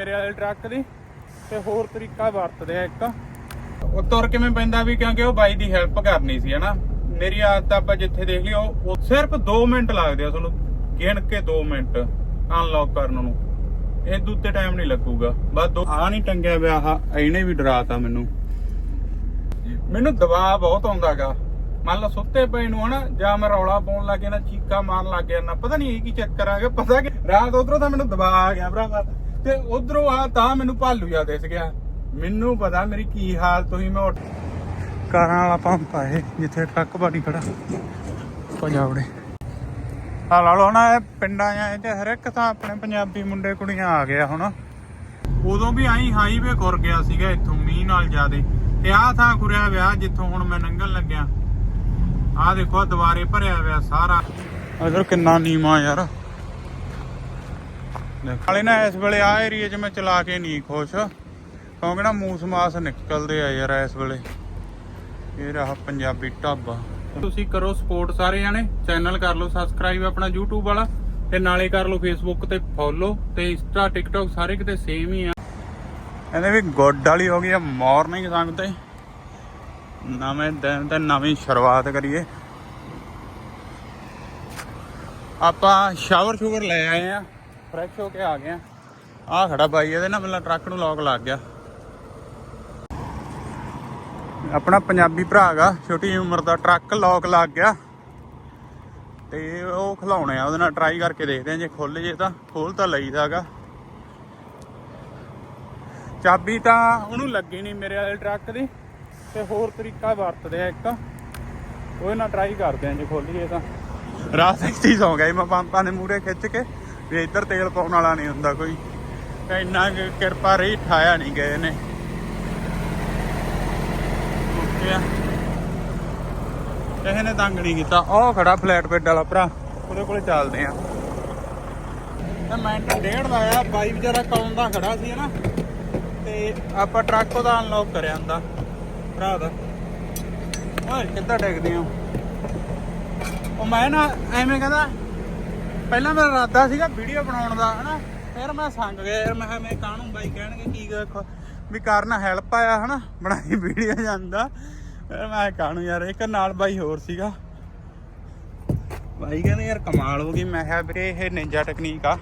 ਮੇਰੇ ਵਾਲੇ ਟਰੱਕ ਦੀ ਤੇ ਹੋਰ ਤਰੀਕਾ ਵਰਤਦੇ ਆ ਇੱਕ। ਉਹ ਤੁਰ ਕਿਵੇਂ ਪੈਂਦਾ ਵੀ ਕਿਉਂਕਿ ਉਹ ਬਾਈ ਦੀ ਹੈਲਪ ਕਰਨੀ ਸੀ, ਹਨਾ? ਮੇਰੀ ਆਦਤ ਆਪਾਂ ਜਿੱਥੇ ਦੇਖ ਲਿਓ ਉਹ ਸਿਰਫ 2 ਮਿੰਟ ਲੱਗਦੇ ਆ ਤੁਹਾਨੂੰ। ਗਿਣ ਕੇ 2 ਮਿੰਟ ਅਨਲੌਕ ਕਰਨ ਨੂੰ। ਇਹ ਦੂਤੇ ਟਾਈਮ ਨਹੀਂ ਲੱਗੂਗਾ। ਬਸ ਦੋ ਆ ਨਹੀਂ ਟੰਗਿਆ ਵਿਆ ਆਹ ਇਹਨੇ ਵੀ ਡਰਾਤਾ ਮੈਨੂੰ। ਮੈਨੂੰ ਦਬਾਅ ਬਹੁਤ ਆਉਂਦਾਗਾ। ਮੰਨ ਲਓ ਸੁੱਤੇ ਪਏ ਨੂੰ, ਹਨਾ? ਜਾਂ ਮੈਂ ਰੌਲਾ ਪਾਉਣ ਲੱਗ ਗਿਆ, ਨਾ ਚੀਕਾ ਮਾਰਨ ਲੱਗ ਗਿਆ, ਨਾ ਪਤਾ ਨਹੀਂ ਇਹ ਕੀ ਚੱਕਰ ਆ ਗਿਆ, ਪਤਾ ਕਿ ਰਾਤ ਉਧਰੋਂ ਤਾਂ ਮੈਨੂੰ ਦਬਾਅ ਆ ਗਿਆ ਭਰਾਵਾ। ਤੇ ਉਧਰੋਂ ਆ ਤਾਂ ਮੈਨੂੰ ਭਾਲੂ ਜਾ ਦਿਸ ਗਿਆ। ਮੈਨੂੰ ਪਤਾ ਮੇਰੀ ਕੀ ਹਾਲਤ ਹੋਈ, ਮੈਂ ਕਾਰਾਂ ਵਾਲਾ ਪੰਪ ਆ ਇਹ, ਜਿੱਥੇ ਟਰੱਕ ਬਾਡੀ ਖੜਾ। ਪੰਜਾਬੜੇ ਆ ਲਾ ਲਓ ਨਾ, ਇਹ ਪਿੰਡਾਂ ਜਾਂ ਤੇ ਹਰ ਇੱਕ ਤਾਂ ਆਪਣੇ ਪੰਜਾਬੀ ਮੁੰਡੇ ਕੁੜੀਆਂ ਆ ਗਿਆ ਹੁਣ। ਉਦੋਂ ਵੀ ਆਈ ਹਾਈਵੇ ਖੁਰ ਗਿਆ ਸੀਗਾ ਇੱਥੋਂ, ਮੀਂਹ ਨਾਲ ਜ਼ਿਆਦੇ। ਤੇ ਆਹ ਥਾਂ ਖੁਰਿਆ ਵਿਆਹ ਜਿੱਥੋਂ ਹੁਣ ਮੈਂ ਲੰਘਣ ਲੱਗਿਆ। ਆਹ ਦੇਖੋ ਦੁਬਾਰੇ ਭਰਿਆ ਹੋਇਆ ਸਾਰਾ। ਅਗਰ ਕਿੰਨਾ ਨੀਮਾ ਯਾਰ। ਦੇਖ ਨਾ ਇਸ ਵੇਲੇ ਆ ਏਰੀਆ 'ਚ ਮੈਂ ਚਲਾ ਕੇ ਨਹੀਂ ਖੁਸ਼। ਕਿਉਂਕਿ ਨਾ ਮੂਸ ਮਾਸ ਨਿਕਲਦੇ ਆ ਯਾਰ ਇਸ ਵੇਲੇ। ਇਹ ਰਹਾ ਪੰਜਾਬੀ ਢਾਬਾ। ਤੁਸੀਂ ਕਰੋ ਸਪੋਰਟ ਸਾਰੇ ਜਾਣੇ। ਚੈਨਲ ਕਰ ਲਓ ਸਬਸਕ੍ਰਾਈਬ ਆਪਣਾ YouTube ਵਾਲਾ। ਤੇ ਨਾਲੇ ਕਰ ਲਓ Facebook ਤੇ ਫੋਲੋ ਤੇ Insta, TikTok ਸਾਰੇ ਕਿਤੇ ਸੇਮ ਹੀ ਆ। ਇਹਦੇ ਵੀ ਗੁੱਡ ਵਾਲੀ ਹੋ ਗਈ ਆ ਮਾਰਨਿੰਗ ਸੰਗ ਤੇ। ਨਵੇਂ ਦਿਨ ਤੇ ਨਵੀਂ ਸ਼ੁਰੂਆਤ ਕਰੀਏ। ਆਪਾਂ ਸ਼ਾਵਰ ਸ਼ੂਵਰ ਲੈ ਆਏ ਆ। ਫਰੈਸ਼ ਹੋ ਕੇ ਆ ਗਏ ਆ। ਆ ਖੜਾ ਬਾਈ, ਇਹਦੇ ਨਾਲ ਮਤਲਬ ਟਰੱਕ ਨੂੰ ਲੋਕ ਲੱਗ ਗਿਆ। ਆਪਣਾ ਪੰਜਾਬੀ ਭਰਾ ਛੋਟੀ ਉਮਰ ਦਾ, ਟਰੱਕ ਲੋਕ ਲੱਗ ਗਿਆ। ਤੇ ਉਹ ਖਲਾਉਣੇ ਆ, ਉਹਦੇ ਨਾਲ ਟਰਾਈ ਕਰਕੇ ਦੇਖਦੇ ਆ, ਜੇ ਖੁੱਲ ਜੇ ਤਾਂ ਖੋਲ ਤਾਂ ਲਈਦਾਗਾ ਚਾਬੀ ਤਾਂ ਉਹਨੂੰ ਲੱਗੀ ਨਹੀਂ ਮੇਰੇ ਵਾਲੇ ਟਰੱਕ ਦੀ, ਤੇ ਹੋਰ ਤਰੀਕਾ ਵਰਤਦੇ ਆ ਇੱਕ। ਉਹਦੇ ਨਾਲ ਟਰਾਈ ਕਰਦੇ ਆ, ਜੇ ਖੁੱਲ ਜੇ ਤਾਂ। ਰਾਤ ਇੱਥੇ ਹੀ ਸੌਂ ਗਿਆ ਮੈਂ, ਪੰਪਾਂ ਦੇ ਮੂਹਰੇ ਖਿੱਚ ਕੇ। ਵੀ ਇੱਧਰ ਤੇਲ ਪਾਉਣ ਵਾਲਾ ਨਹੀਂ ਹੁੰਦਾ ਕੋਈ। ਇੰਨਾ ਕਿਰਪਾ ਰਹੀ, ਠਾਇਆ ਨਹੀਂ ਗਏ ਨੇ ਕਿਸੇ ਨੇ ਤੰਗ ਨਹੀਂ ਕੀਤਾ। ਉਹ ਖੜਾ ਫਲੈਟ ਬੈੱਡ ਵਾਲਾ ਭਰਾ। ਉਹਦੇ ਕੋਲੇ ਚੱਲਦੇ ਆ। ਤੇ ਮਿੰਟ ਡੇਢ ਦਾ ਆ ਬਾਈ ਵਿਚਾਰਾ ਕੌਣ ਦਾ ਖੜਾ ਸੀ ਨਾ। ਤੇ ਆਪਾਂ ਟਰੱਕ ਉਹਦਾ ਅਨਲੌਕ ਕਰਿਆ ਹੁੰਦਾ, ਭਰਾ ਦਾ। ਓਏ, ਕਿੱਦਾਂ ਡਿੱਗਦੇ ਆ? ਉਹ ਮੈਂ ਨਾ ਐਵੇਂ ਕਹਿੰਦਾ ਪਹਿਲਾਂ ਮੇਰਾ ਇਰਾਦਾ ਸੀਗਾ ਵੀਡੀਓ ਬਣਾਉਣ ਦਾ, ਹਨਾ? ਫਿਰ ਮੈਂ ਸੰਗ ਗਿਆ ਯਾਰ ਮੈਂ ਕਿਹਾ, ਮੈਂ ਕਾਹਨੂੰ ਬਾਈ ਕਹਿਣਗੇ ਕੀ ਗ- ਵੀ ਕਰਨਾ ਹੈਲਪ ਆਇਆ, ਹਨਾ? ਬਣਾਈ ਵੀਡੀਓ ਜਾਂਦਾ। ਫਿਰ ਮੈਂ ਕਾਹਨੂੰ ਯਾਰ, ਇੱਕ ਨਾਲ ਬਾਈ ਹੋਰ ਸੀਗਾ। ਬਾਈ ਕਹਿੰਦੇ, ਯਾਰ, ਕਮਾਲ ਹੋ ਗਈ। ਮੈਂ ਕਿਹਾ, ਵੀਰੇ, ਇਹ ਨਿੰਜਾ ਟੈਕਨੀਕ ਆ।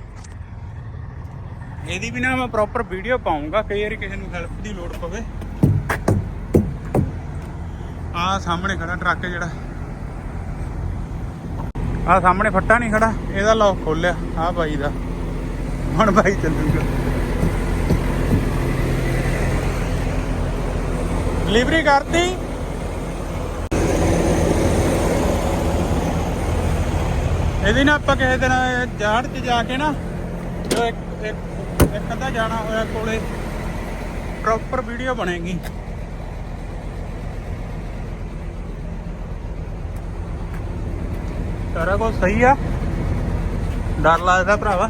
ਇਹਦੀ ਵੀ ਨਾ ਮੈਂ ਪ੍ਰੋਪਰ ਵੀਡੀਓ ਪਾਉਂਗਾ, ਕਈ ਵਾਰੀ ਕਿਸੇ ਨੂੰ ਹੈਲਪ ਦੀ ਲੋੜ ਪਵੇ। ਆ ਸਾਹਮਣੇ ਖੜਾ ਟਰੱਕ ਜਿਹੜਾ। ਆ ਸਾਹਮਣੇ ਫੱਟਾ ਨਹੀਂ ਖੜਾ, ਇਹਦਾ ਲੌਕ ਖੋਲਿਆ, ਆ ਬਾਈ ਦਾ। ਹੁਣ ਬਾਈ ਚੱਲੂਗਾ। ਡਿਲੀਵਰੀ ਕਰਤੀ? ਇਹਦੀ ਨਾ ਆਪਾਂ ਕਿਸੇ ਦਿਨ ਜਾੜ 'ਚ ਜਾ ਕੇ ਨਾ, ਇੱਕ ਇੱਕ ਅੱਧਾ ਜਾਣਾ ਹੋਇਆ ਕੋਲੇ ਪ੍ਰੋਪਰ ਵੀਡੀਓ ਬਣੇਗੀ। ਸਾਰਾ ਕੁਝ ਸਹੀ ਆ। ਡਰ ਲੱਗਦਾ ਭਰਾਵਾ।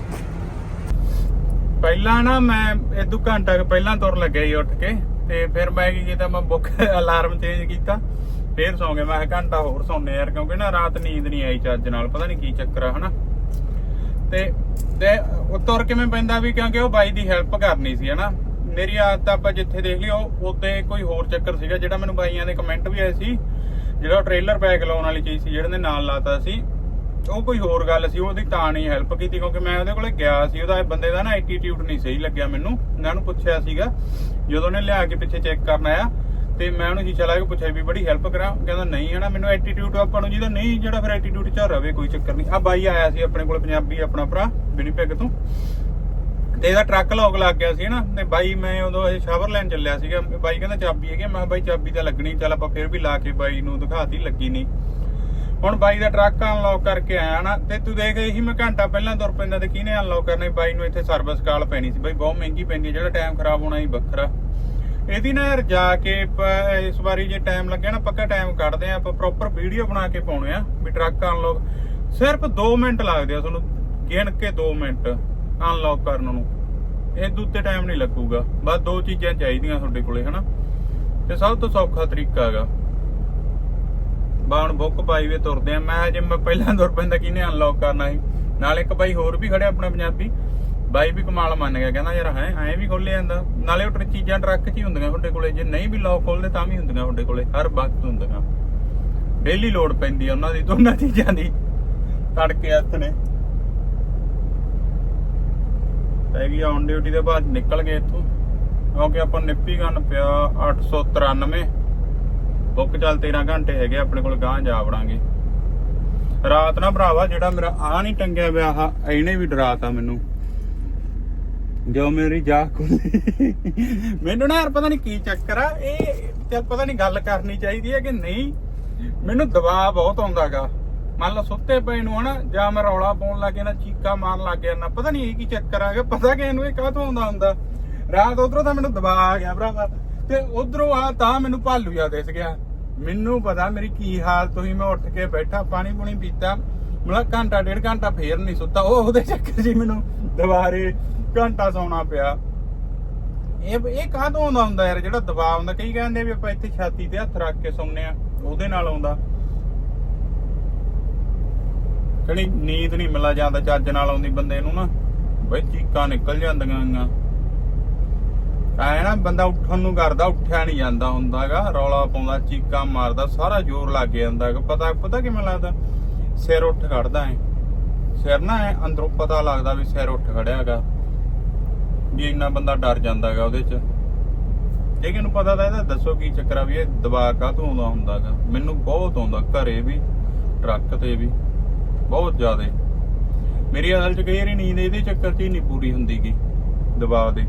ਪਹਿਲਾਂ ਨਾ ਮੈਂ ਇਦੋਂ ਘੰਟਾ ਕੁ ਪਹਿਲਾਂ ਤੁਰ ਲੱਗਿਆ ਸੀ ਉੱਠ ਕੇ, ਤੇ ਫਿਰ ਮੈਂ ਕੀ ਕੀਤਾ, ਮੈਂ ਬੁੱਕ ਅਲਾਰਮ ਚੇਂਜ ਕੀਤਾ। ਫੇਰ ਸੌਂ ਗਿਆ, ਮੈਂ ਘੰਟਾ ਹੋਰ ਸੌਂਨੇ ਯਾਰ, ਕਿਉਂਕਿ ਨਾ ਰਾਤ ਨੀਂਦ ਨਹੀਂ ਆਈ ਚੱਜ ਨਾਲ, ਪਤਾ ਨਹੀਂ ਕੀ ਚੱਕਰ ਆ, ਹਨਾ। ਤੇ ਤੇ ਉਹ ਤੁਰ ਕਿਵੇਂ ਪੈਂਦਾ ਵੀ, ਕਿਉਂਕਿ ਉਹ ਬਾਈ ਦੀ ਹੈਲਪ ਕਰਨੀ ਸੀ, ਹਨਾ। ਮੇਰੀ ਆਦਤ ਆਪਾਂ ਜਿੱਥੇ ਦੇਖ ਲਿਓ ਉੱਤੇ ਕੋਈ ਹੋਰ ਚੱਕਰ ਸੀਗਾ, ਜਿਹੜਾ ਮੈਨੂੰ ਬਾਈਆਂ ਦੇ ਕਮੈਂਟ ਵੀ ਆਏ ਸੀ, ਜਿਹੜਾ ਟ੍ਰੇਲਰ ਬੈਗ ਲਾਉਣ ਵਾਲੀ ਚੀਜ਼ ਸੀ, ਜਿਹੜੇ ਨੇ ਨਾਲ ਲਾਤਾ ਸੀ। ਉਹ ਕੋਈ ਹੋਰ ਗੱਲ ਸੀ, ਉਹਦੀ ਤਾਂ ਨਹੀਂ ਹੈਲਪ ਕੀਤੀ ਕਿਉਂਕਿ ਮੈਂ ਉਹਦੇ ਕੋਲੇ ਗਿਆ ਸੀ, ਉਹਦਾ ਬੰਦੇ ਦਾ ਨਾ ਐਟੀਟਿਊਡ ਨਹੀਂ ਸਹੀ ਲੱਗਿਆ ਮੈਨੂੰ। ਮੈਂ ਉਹਨੂੰ ਪੁੱਛਿਆ ਸੀਗਾ, ਜਦੋਂ ਉਹਨੇ ਲਿਆ ਕੇ ਪਿੱਛੇ ਚੈੱਕ ਕਰਨ ਆਇਆ, ਤੇ ਮੈਂ ਉਹਨੂੰ ਸ਼ੀਸ਼ਾ ਲਾ ਕੇ ਪੁੱਛਿਆ ਵੀ ਬੜੀ ਹੈਲਪ ਕਰਾਂ। ਕਹਿੰਦਾ, ਨਹੀਂ ਹੈ ਮੈਨੂੰ ਐਟੀਟਿਊਡ ਆਪਾਂ ਨੂੰ ਜਿਹਦਾ ਨਹੀਂ, ਜਿਹੜਾ ਫਿਰ ਐਟੀਟਿਊਡ ਚ ਰਵੇ ਕੋਈ ਚੱਕਰ ਨਹੀਂ। ਆ ਬਾਈ ਆਇਆ ਸੀ ਆਪਣੇ ਕੋਲ, ਪੰਜਾਬੀ ਆਪਣਾ ਭਰਾ ਵਿਨੀਪੈਗ ਤੋਂ। ਤੇ ਇਹਦਾ ਟਰੱਕ ਲੌਕ ਲੱਗ ਗਿਆ ਸੀ ਨਾ ਤੇ ਬਾਈ ਮੈਂ ਉਦੋਂ ਇਹ ਸ਼ਾਵਰ ਲੈਣ ਚੱਲਿਆ ਸੀਗਾ, ਬਾਈ ਕਹਿੰਦਾ ਚਾਬੀ ਹੈਗੀ ਮੈਂ ਕਿਹਾ ਬਾਈ ਚਾਬੀ ਤਾਂ ਲੱਗਣੀ, ਚੱਲ ਆਪਾਂ ਫਿਰ ਵੀ ਲਾ ਕੇ ਬਾਈ ਨੂੰ ਦਿਖਾਤੀ, ਲੱਗੀ ਨਹੀਂ। ਹੁਣ ਬਾਈ ਦਾ ਟਰੱਕ ਅਨਲੌਕ ਕਰਕੇ ਆਇਆ ਨਾ, ਤੇ ਤੂੰ ਦੇਖ ਇਹੀ ਮੈਂ ਘੰਟਾ ਪਹਿਲਾਂ ਤੁਰ ਪੈਂਦਾ ਤੇ ਕਿਹਨੇ ਅਨਲੌਕ ਕਰਨੇ ਬਾਈ ਨੂੰ ਇੱਥੇ ਸਰਵਿਸ ਕਾਲ ਪੈਣੀ ਸੀ। ਬਾਈ ਬਹੁਤ ਮਹਿੰਗੀ ਪੈਂਦੀ ਹੈ ਜਿਹੜਾ ਟਾਈਮ ਖਰਾਬ ਹੋਣਾ ਹੀ ਵੱਖਰਾ। ਇਹਦੀ ਨਾ ਯਾਰ ਜਾ ਕੇ ਇਸ ਵਾਰੀ ਜੇ ਟਾਈਮ ਲੱਗਿਆ ਨਾ, ਪੱਕਾ ਟਾਈਮ ਕੱਢਦੇ ਆ, ਆਪਾਂ ਪ੍ਰੋਪਰ ਵੀਡੀਓ ਬਣਾ ਕੇ ਪਾਉਣੇ ਆ, ਵੀ ਟਰੱਕ ਅਨਲੌਕ ਸਿਰਫ 2 ਮਿੰਟ ਲੱਗਦੇ ਆ ਤੁਹਾਨੂੰ, ਗਿਣ ਕੇ 2 ਮਿੰਟ ਅਨਲੌਕ ਕਰਨ ਨੂੰ। ਇਹ ਦੂਤੇ ਟਾਈਮ ਨਹੀਂ ਲੱਗੂਗਾ। ਬਸ ਦੋ ਚੀਜ਼ਾਂ ਚਾਹੀਦੀਆਂ ਤੁਹਾਡੇ ਕੋਲੇ, ਹਨਾ? ਤੇ ਸਭ ਤੋਂ ਸੌਖਾ ਤਰੀਕਾ ਹੈਗਾ। ਬਾਣ ਬੁੱਕ ਪਾਈ ਤੁਰਦੇ ਆ। ਮੈਂ ਜੇ ਮੈਂ ਪਹਿਲਾਂ ਤੁਰ ਪੈਂਦਾ, ਕਿਹਨੇ ਅਨਲੌਕ ਕਰਨਾ ਸੀ? ਨਾਲ ਇੱਕ ਬਾਈ ਹੋਰ ਵੀ ਖੜਿਆ ਆਪਣਾ ਪੰਜਾਬੀ। ਬਾਈ ਵੀ ਕਮਾਲ ਮੰਨ ਗਿਆ। ਕਹਿੰਦਾ, ਯਾਰ ਹੈ, ਐਂ ਵੀ ਖੋਲੇ ਜਾਂਦਾ। ਨਾਲੇ ਉਹ ਚੀਜ਼ਾਂ ਟਰੱਕ 'ਚ ਹੀ ਹੁੰਦੀਆਂ ਤੁਹਾਡੇ ਕੋਲੇ। ਜੇ ਨਹੀਂ ਵੀ ਲੌਕ ਖੋਲਦੇ ਤਾਂ ਵੀ ਹੁੰਦੀਆਂ ਤੁਹਾਡੇ ਕੋਲੇ। ਹਰ ਵਕਤ ਹੁੰਦੀਆਂ। ਡੇਲੀ ਲੋਡ ਪੈਂਦੀ ਆ ਉਹਨਾਂ ਦੀ ਦੋਨਾਂ ਚੀਜ਼ਾਂ ਦੀ। ਤੜਕੇ ਹੱਥ ਨੇ। ਹੈਗੀ ਔਨ ਡਿਊਟੀ ਦੇ ਬਾਅਦ ਨਿਕਲ ਗਏ ਇੱਥੋਂ। ਕਿਉਂਕਿ ਆਪਾਂ ਨਿੱਪੀ ਗੰਨ ਪਿਆ 893 ਬੁੱਕ ਚੱਲ 13 ਘੰਟੇ ਹੈਗੇ, ਆਪਣੇ ਕੋਲ ਗਾਂ ਜਾ ਵੜਾਂਗੇ। ਰਾਤ ਨਾ ਭਰਾਵਾ, ਜਿਹੜਾ ਮੇਰਾ ਆ ਨਹੀਂ ਟੰਗਿਆ ਪਿਆ, ਆਹ ਇਹਨੇ ਵੀ ਡਰਾਤਾ ਮੈਨੂੰ। ਜੋ ਮੇਰੀ ਜਾਗ ਖੁੱਲੀ ਮੈਨੂੰ ਨਾ ਯਾਰ ਪਤਾ ਨਹੀਂ ਕੀ ਚੱਕਰ ਆ, ਇਹ ਚੱਲ ਪਤਾ ਨਹੀਂ ਗੱਲ ਕਰਨੀ ਚਾਹੀਦੀ ਹੈ ਕਿ ਨਹੀਂ। ਮੈਨੂੰ ਦਬਾਅ ਬਹੁਤ ਆਉਂਦਾਗਾ। ਮੰਨ ਲਓ ਸੁੱਤੇ ਪਏ ਨੂੰ ਹਨਾ, ਜਾਂ ਮੈਂ ਰੌਲਾ ਪਾਉਣ ਲੱਗ ਗਿਆ ਨਾ, ਚੀਕਾ ਮਾਰਨ ਲੱਗ ਗਿਆ ਨਾ, ਪਤਾ ਨਹੀਂ ਇਹ ਕੀ ਚੱਕਰ ਆ ਗਿਆ, ਪਤਾ ਕਿ ਇਹਨੂੰ ਇਹ ਕਾਹਤੋਂ ਆਉਂਦਾ ਹੁੰਦਾ। ਰਾਤ ਉਧਰੋਂ ਤਾਂ ਮੈਨੂੰ ਦਬਾਅ ਆ ਗਿਆ ਭਰਾਵਾ, ਤੇ ਉਧਰੋਂ ਆ ਤਾਂ ਮੈਨੂੰ ਭਾਲੂ ਜਾ ਦਿਸ ਗਿਆ। ਮੈਨੂੰ ਪਤਾ ਮੇਰੀ ਕੀ ਹਾਲਤ ਹੋਈ, ਮੈਂ ਉੱਠ ਕੇ ਬੈਠਾ, ਪਾਣੀ ਪੂਣੀ ਪੀਤਾ। ਮਤਲਬ ਘੰਟਾ, ਡੇਢ ਘੰਟਾ ਫੇਰ ਨਹੀਂ ਸੁੱਤਾ। ਉਹ ਉਹਦੇ ਚੱਕਰ ਜੀ ਮੈਨੂੰ ਦੁਬਾਰੇ ਘੰਟਾ ਸੌਣਾ ਪਿਆ। ਇਹ ਇਹ ਕਾਹਤੋਂ ਆਉਂਦਾ ਹੁੰਦਾ ਯਾਰ? ਜਿਹੜਾ ਦਬਾਅ ਹੁੰਦਾ ਕਈ ਕਹਿੰਦੇ ਵੀ ਆਪਾਂ ਇੱਥੇ ਛਾਤੀ ਤੇ ਹੱਥ ਰੱਖ ਕੇ ਸੌਂਨੇ ਆ ਉਹਦੇ ਨਾਲ ਆਉਂਦਾ। ਕਣੀ ਨੀਂਦ ਨਹੀਂ ਮਿਲਾ ਜਾਂਦਾ, ਚੱਜ ਨਾਲ ਆਉਂਦੀ ਬੰਦੇ ਨੂੰ ਨਾ। ਬਈ ਚੀਕਾਂ ਨਿਕਲ ਜਾਂਦੀਆਂ ਗੀਆਂ। ਨਾ, ਬੰਦਾ ਉੱਠਣ ਨੂੰ ਕਰਦਾ, ਉੱਠਿਆ ਨਹੀਂ ਜਾਂਦਾ ਹੁੰਦਾਗਾ, ਰੌਲਾ ਪਾਉਂਦਾ, ਚੀਕਾਂ ਮਾਰਦਾ, ਸਾਰਾ ਜ਼ੋਰ ਲੱਗ ਜਾਂਦਾ ਪਤਾ ਪਤਾ ਕਿਵੇਂ ਲੱਗਦਾ? ਸਿਰ ਉੱਠ ਖੜਦਾ ਐ। ਸਿਰ ਨਾ ਐ, ਅੰਦਰੋਂ ਪਤਾ ਲੱਗਦਾ ਵੀ ਸਿਰ ਉੱਠ ਖੜਿਆਗਾ। ਵੀ ਇੰਨਾ ਬੰਦਾ ਡਰ ਜਾਂਦਾਗਾ ਉਹਦੇ ਚ। ਜੇ ਕਿਨੂੰ ਪਤਾ ਤਾਂ ਇਹਦਾ ਦੱਸੋ ਕੀ ਚੱਕਰ ਆ ਵੀ ਇਹ ਦਬਾਅ ਕਾਹਤੋਂ ਆਉਂਦਾ ਹੁੰਦਾਗਾ। ਮੈਨੂੰ ਬਹੁਤ ਆਉਂਦਾ, ਘਰੇ ਵੀ, ਟਰੱਕ ਤੇ ਵੀ, ਬਹੁਤ ਜ਼ਿਆਦਾ। ਮੇਰੀ ਅਸਲ ਚ ਕਈ ਵਾਰੀ ਨੀਂਦ ਇਹਦੇ ਚੱਕਰ 'ਚ ਹੀ ਨਹੀਂ ਪੂਰੀ ਹੁੰਦੀਗੀ, ਦਬਾਅ ਦੇ।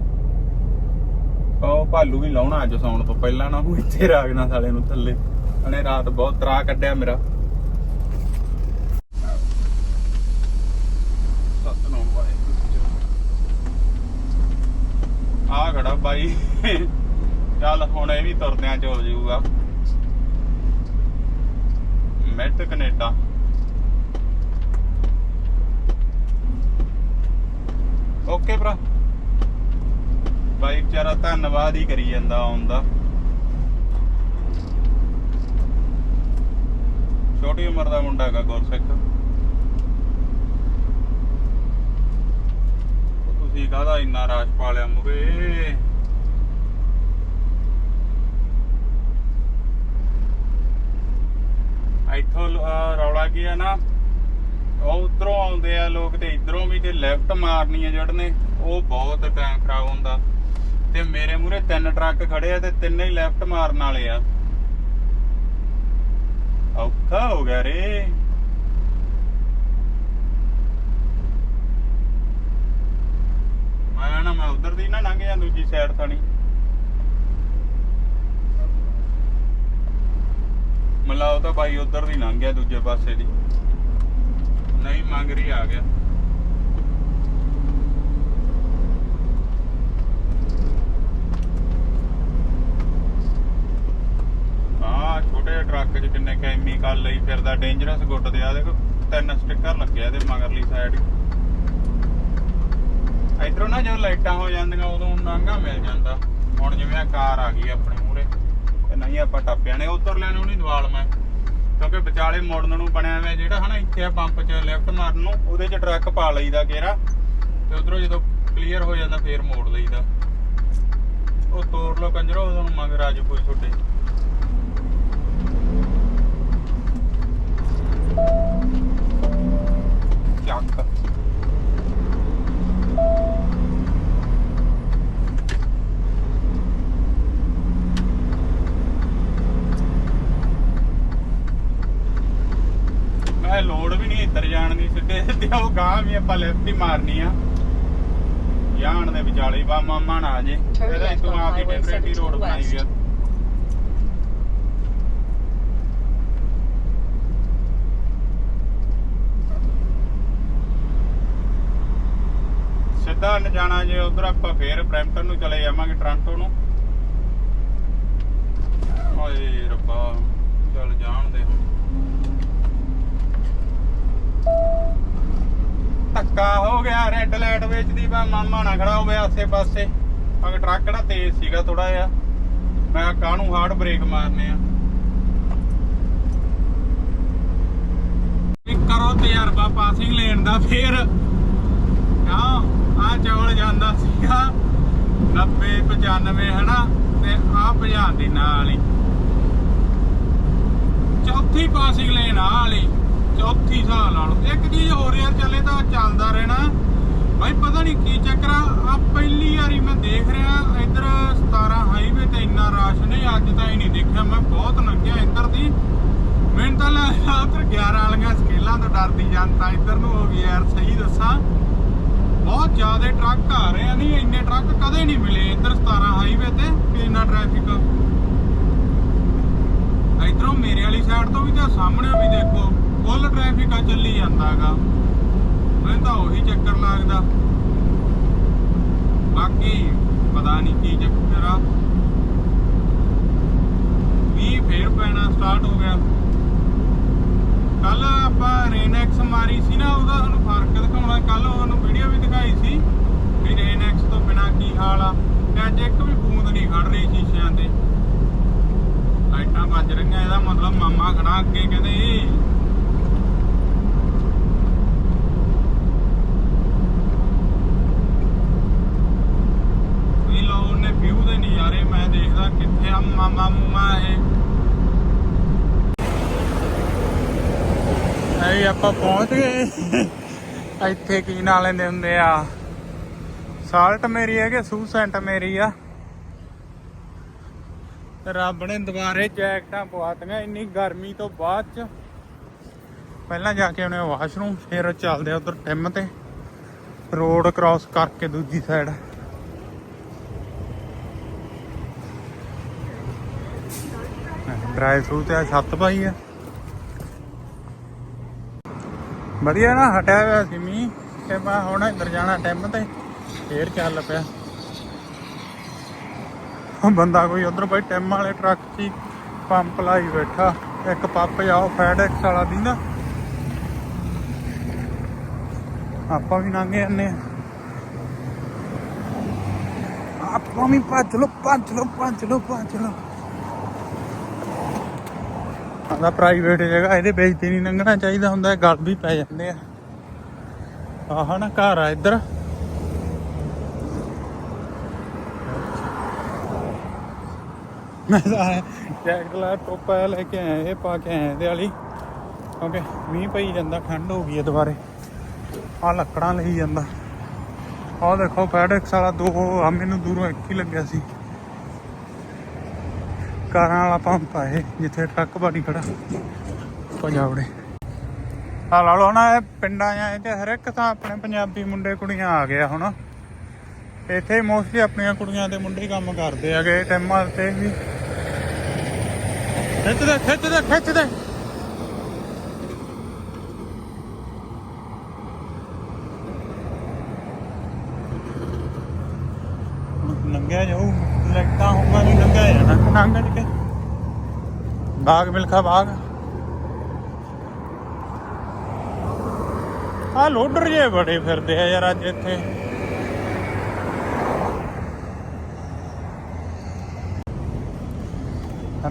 ਉਹ ਭਾਲੂ ਵੀ ਲਾਉਣਾ ਅੱਜ ਸੌਣ ਤੋਂ ਪਹਿਲਾਂ ਨਾ ਉਹ ਇੱਥੇ ਰਾਗਣਾ ਸਾਲੇ ਨੂੰ ਥੱਲੇ। ਅਨੇ ਰਾਤ ਬਹੁਤ ਤਰਾ ਕੱਢਿਆ ਮੇਰਾ। ਸਤਨਾਮ ਆ ਖੜਾ ਬਾਈ। ਚੱਲ ਹੁਣ ਇਹ ਵੀ ਤੁਰਦਿਆਂ ਚ ਹੋ ਜਾਊਗਾ। Mat Canada. ਓਕੇ ਭਰਾ। ਬਾਈ ਵਿਚਾਰਾ ਧੰਨਵਾਦ ਹੀ ਕਰੀ ਜਾਂਦਾ ਆਉਣ ਦਾ। ਛੋਟੀ ਉਮਰ ਦਾ ਮੁੰਡਾ ਹੈਗਾ ਗੁਰਸਿੱਖ। ਤੁਸੀਂ ਕਾਹਦਾ ਇੰਨਾ ਰਾਸ਼ ਪਾਲਿਆ ਮੁਗੇ ਇੱਥੋਂ ਰੌਲਾ ਕੀ ਆ ਨਾ? ਉਹ ਉਧਰੋਂ ਆਉਂਦੇ ਆ ਲੋਕ ਤੇ ਇਧਰੋਂ ਵੀ ਤੇ ਲੈਫਟ ਮਾਰਨੀ ਆ ਜਿਹੜੇ ਉਹ ਬਹੁਤ ਟਾਈਮ ਖਰਾਬ ਹੁੰਦਾ। ਤੇ ਮੇਰੇ ਮੂਹਰੇ ਤਿੰਨ ਟਰੱਕ ਖੜੇ ਆ ਤੇ ਤਿੰਨੇ ਹੀ ਲੈਫਟ ਮਾਰਨ ਵਾਲੇ ਆ। ਔਖਾ ਹੋ ਗਿਆ ਰੇ। ਮੈਂ ਨਾ ਮੈਂ ਉਧਰ ਦੀ ਨਾ ਲੰਘ ਜਾਂ ਦੂਜੀ ਸਾਈਡ ਥਾਣੀ। ਮਲਾ ਤਾਂ ਬਾਈ, ਉਧਰ ਦੀ ਲੰਘ ਗਿਆ ਦੂਜੇ ਪਾਸੇ ਦੀ। ਨਹੀਂ, ਮੰਗ ਰਹੀ ਆ ਗਿਆ। ਆ ਛੋਟੇ ਜਿਹੇ ਟਰੱਕ 'ਚ ਕਿੰਨੇ ਕੈਮੀਕਲ ਲਈ ਫਿਰਦਾ ਡੇਂਜਰਸ ਗੁੱਟ ਦੇ ਆ ਦੇਖੋ, ਤਿੰਨ ਸਟicker ਲੱਗੇ ਆ ਇਹਦੇ ਮਗਰਲੀ ਸਾਈਡ ਇਧਰੋਂ ਨਾ ਜਦੋਂ ਲਾਈਟਾਂ ਹੋ ਜਾਂਦੀਆਂ, ਉਦੋਂ ਨਾਂਗਾ ਮਿਲ ਜਾਂਦਾ। ਹੁਣ ਜਿਵੇਂ ਆ ਕਾਰ ਆ ਗਈ ਆਪਣੇ ਮੂਹਰੇ, ਤੇ ਨਹੀਂ ਆਪਾਂ ਟੱਪਿਆ ਨੇ ਉਧਰ ਲੈਣੇ ਨਹੀਂ ਦਵਾਲ ਮੈਂ। ਕਿਉਂਕਿ ਵਿਚਾਲੇ ਮੋੜਨ ਨੂੰ ਬਣਿਆ ਹੋਇਆ ਜਿਹੜਾ ਹਨਾ, ਇੱਥੇ ਆ ਪੰਪ 'ਚ ਲੈਫਟ ਮਾਰਨ ਨੂੰ, ਉਹਦੇ 'ਚ ਟਰੱਕ ਪਾ ਲਈਦਾ ਕੇਰਾ, ਤੇ ਉਧਰੋਂ ਜਦੋਂ ਕਲੀਅਰ ਹੋ ਜਾਂਦਾ, ਫੇਰ ਮੋੜ ਲਈਦਾ। ਉਹ ਤੋੜ ਲੋ ਕੰਜਰੋ, ਉਦੋਂ ਨੂੰ ਮਗਰ ਆ ਕੋਈ ਛੋਟੇ ਚੱਕ ਮੈਂ ਲੋੜ ਵੀ ਨਹੀਂ ਇੱਧਰ ਜਾਣ ਦੀ ਸਿੱਧੇ ਸਿੱਧੇ ਉਹ ਗਾਂ ਵੀ ਆਪਾਂ ਲੈਫਟ ਹੀ ਮਾਰਨੀ ਆ। ਜਾਣ ਦੇ ਵਿਚਾਲੇ ਬਾ ਮਾਮਾ ਨਾ ਆ ਜੇ ਇਹਦਾ on ਆਪ ਹੀ ਟੈਂਪਰੇਰੀ ਰੋਡ 72 ਬਣਾਈ ਗਿਆ ਸਿੱਧਾ ਜਾਣਾ ਜੇ ਉਧਰ ਆਪਾਂ ਫੇਰ ਬ੍ਰੈਂਪਟਨ ਨੂੰ ਚਲੇ ਜਾਵਾਂਗੇ ਟ੍ਰਾਂਟੋ ਨੂੰ। ਓਏ ਰੱਬਾ, ਚੱਲ ਜਾਣ ਦੇ ਧੱਕਾ ਹੋ ਗਿਆ ਰੈੱਡ ਲਾਈਟ ਵੇਚਦੀ ਬਾ ਮਾਮਾ ਨਾ ਖੜਾ ਹੋਵੇ ਆਸੇ ਪਾਸੇ ਅਗਰ ਟਰੱਕ ਕਿਹੜਾ ਤੇਜ਼ ਸੀਗਾ ਥੋੜਾ ਜਿਹਾ। ਮੈਂ ਕਾਹਨੂੰ ਹਾਰਡ ਬ੍ਰੇਕ ਮਾਰਨੇ ਆ? ਵੀ ਕਰੋ ਤਜਰਬਾ ਪਾਸਿੰਗ ਲੈਣ ਦਾ ਫੇਰ। ਹਾਂ। ਆ ਚੌਲ ਜਾਂਦਾ ਸੀਗਾ। 90 95 ਹਨਾ? ਤੇ ਆ ਭਜਾਨ ਦੀ ਨਾਲ ਹੀ। ਚੌਥੀ ਪਾਸਿੰਗ ਲੇਨ ਆ ਵਾਲੀ ਚੌਥੀ ਸਾਲ ਨਾਲ। ਇੱਕ ਚੀਜ਼ ਹੋਰ ਯਾਰ, ਚੱਲੇ ਤਾਂ ਚੱਲਦਾ ਰਹਿਣਾ। ਭਾਈ ਪਤਾ ਨਹੀਂ ਕੀ ਚੱਕਰ ਆ? ਆ ਪਹਿਲੀ ਵਾਰੀ ਮੈਂ ਦੇਖ ਰਿਹਾ, ਇੱਧਰ 17 ਹਾਈਵੇ ਤੇ ਇੰਨਾ ਰਸ਼ ਨਹੀਂ, ਅੱਜ ਤਾਂ ਹੀ ਨਹੀਂ ਦੇਖਿਆ। ਮੈਂ ਬਹੁਤ ਲੰਘਿਆ ਇੱਧਰ ਦੀ। ਮੈਨੂੰ ਤਾਂ ਲੱਗਦਾ ਉੱਧਰ 11 ਵਾਲੀਆਂ ਸਕੇਲਾਂ ਤੋਂ ਡਰਦੀ ਜਨਤਾ ਇੱਧਰ ਨੂੰ ਹੋ ਗਈ ਯਾਰ, ਸਹੀ ਦੱਸਾਂ। ਬਹੁਤ ਜ਼ਿਆਦਾ ਟਰੱਕ ਆ ਰਹੇ ਆ। ਨਹੀਂ, ਇੰਨੇ ਟਰੱਕ ਕਦੇ ਨਹੀਂ ਮਿਲੇ ਇੱਧਰ 17 ਹਾਈਵੇ ਤੇ ਕਿ ਇੰਨਾ ਟ੍ਰੈਫਿਕ ਇਧਰੋਂ ਮੇਰੇ ਵਾਲੀ ਸਾਈਡ ਤੋਂ ਵੀ ਤੇ ਸਾਹਮਣੇ ਵੀ ਦੇਖੋ ਫੁੱਲ ਟ੍ਰੈਫਿਕ ਆ, ਚੱਲੀ ਜਾਂਦਾਗਾ ਮੈਨੂੰ ਤਾਂ ਉਹੀ ਚੱਕਰ ਲੱਗਦਾ। ਬਾਕੀ ਪਤਾ ਨਹੀਂ ਕੀ ਚੱਕਰ ਆ। ਵੀ ਫੇਰ ਪੈਣਾ ਸਟਾਰਟ ਹੋ ਗਿਆ। ਕੱਲ ਆਪਾਂ ਰੇਨੈਕਸ ਮਾਰੀ ਸੀ ਨਾ, ਉਹਦਾ ਤੁਹਾਨੂੰ ਫ਼ਰਕ ਦਿਖਾਉਣਾ। ਕੱਲ ਉਹਨੂੰ ਵੀਡੀਓ ਵੀ ਦਿਖਾਈ ਸੀ ਵੀ ਰੇਨੈਕਸ ਤੋਂ ਬਿਨਾ ਕੀ ਹਾਲ ਆ। ਤੇ ਅੱਜ ਇੱਕ ਵੀ ਬੂੰਦ ਨਹੀਂ ਖੜ ਰਹੀ ਸ਼ੀਸ਼ਿਆਂ ਤੇ। ਲਾਈਟਾਂ ਵੱਜ ਰਹੀਆਂ, ਇਹਦਾ ਮਤਲਬ ਮਾਮਾ ਖੜਾ ਅੱਗੇ ਕਹਿੰਦੇ ਏ ਇਹ ਲੋ ਉਹਨੇ ਵਿਊ ਦੇ ਨਜ਼ਾਰੇ ਮੈਂ ਦੇਖਦਾ ਕਿੱਥੇ ਆ ਮਾਮਾ ਮੂਮਾ ਇਹ। ਐ ਆਪਾਂ ਪਹੁੰਚ ਗਏ। ਇੱਥੇ ਕੀ ਨਾਂ ਲੈਂਦੇ ਹੁੰਦੇ ਆ? ਸਾਲਟ ਮੇਰੀ ਹੈ ਕਿ ਸੂਸੈਂਟ ਮੇਰੀ ਆ। ਰੱਬ ਨੇ ਦੁਬਾਰੇ ਜੈਕਟਾਂ ਪਵਾਤੀਆਂ, ਇੰਨੀ ਗਰਮੀ ਤੋਂ ਬਾਅਦ ਚ। ਪਹਿਲਾਂ ਜਾ ਕੇ ਆਉਣੇ ਵਾਸ਼ਰੂਮ, ਫਿਰ ਚੱਲਦੇ ਆ ਉਧਰ ਟਿਮ ਤੇ। ਰੋਡ ਕ੍ਰਾਸ ਕਰਕੇ ਦੂਜੀ ਸਾਈਡ ਡਰਾਈਵ ਥਰੂ ਤੇ ਆ ਛੱਤ ਪਾਈ ਆ। ਵਧੀਆ ਨਾ, ਹਟਿਆ ਹੋਇਆ ਸੀ ਮੀ ਤੇ ਮੈਂ ਹੁਣ ਇੱਧਰ ਜਾਣਾ ਟਿਮ ਤੇ, ਫੇਰ ਚੱਲ ਪਿਆ। ਉਹ ਬੰਦਾ ਕੋਈ ਉਧਰ ਬਈ ਟਿਮ ਵਾਲੇ ਟਰੱਕ 'ਚ ਪੰਪ ਲਾਈ ਬੈਠਾ, ਇੱਕ ਪੰਪ ਜਾਓ ਫੈਡੈਕਸ ਵਾਲਾ ਦੀ ਨਾ। ਆਪਾਂ ਵੀ ਲੰਘ ਜਾਂਦੇ ਆ। ਆਪਾਂ ਵੀ ਭੱਜ ਲੋ ਭੱਜ ਲੋ ਭੱਜ ਲੋ ਭੱਜ ਲੋ ਆਦਾ ਪ੍ਰਾਈਵੇਟ ਜਗ੍ਹਾ, ਇਹਦੇ ਵਿੱਚ ਨਹੀਂ ਲੰਘਣਾ ਚਾਹੀਦਾ ਹੁੰਦਾ ਗਲ ਵੀ ਪੈ ਜਾਂਦੇ ਆ। ਆਹ ਨਾ ਘਰ ਆ ਇੱਧਰ। ਮੈਂ ਤਾਂ ਟੋਪਾ ਲੈ ਕੇ ਆਇਆ, ਇਹ ਪਾ ਕੇ ਆਇਆ ਇਹਦੇ ਵਾਲੀ। ਕਿਉਂਕਿ ਮੀਂਹ ਪਈ ਜਾਂਦਾ, ਠੰਡ ਹੋ ਗਈ ਹੈ ਦੁਬਾਰੇ। ਆ ਲੱਕੜਾਂ ਲਈ ਜਾਂਦਾ। ਆਹ ਦੇਖੋ ਫੈਡੈਕਸ ਵਾਲਾ ਦੋ ਆ ਮੈਨੂੰ ਦੂਰੋਂ ਇੱਕ ਹੀ ਲੱਗਿਆ ਸੀ। ਕਾਰਾਂ ਵਾਲਾ ਪੰਪ ਆ ਇਹ, ਜਿੱਥੇ ਟਰੱਕ ਬਾਡੀ ਖੜਾ। ਪੰਜਾਬੜੇ ਆ ਲਾ ਲਓ ਨਾ ਇਹ ਪਿੰਡਾਂ ਆ ਤੇ ਹਰ ਇੱਕ ਤਾਂ ਆਪਣੇ ਪੰਜਾਬੀ ਮੁੰਡੇ ਕੁੜੀਆਂ ਆ ਗਿਆ ਹੁਣ। ਇੱਥੇ ਮੋਸਟਲੀ ਆਪਣੀਆਂ ਕੁੜੀਆਂ ਤੇ ਮੁੰਡੇ ਕੰਮ ਕਰਦੇ ਆਗੇ ਟੈਮਾਂ ਤੇ ਵੀ। ਖਿੱਚ ਦੇ ਖਿੱਚ ਦੇ ਖਿੱਚ ਦੇ ਨੰਗਿਆ ਜਾਊ ਲਾਈਟਾਂ ਹੋਊਗਾ ਨਹੀਂ ਨੰਗਿਆ ਜਾਣਾ ਨੰਗ ਕੇ ਬਾਗ ਮਿਲਖਾ ਬਾਗ ਆ ਲੋਡਰ ਜੇ ਬੜੇ ਫਿਰਦੇ ਆ ਯਾਰ ਅੱਜ ਇੱਥੇ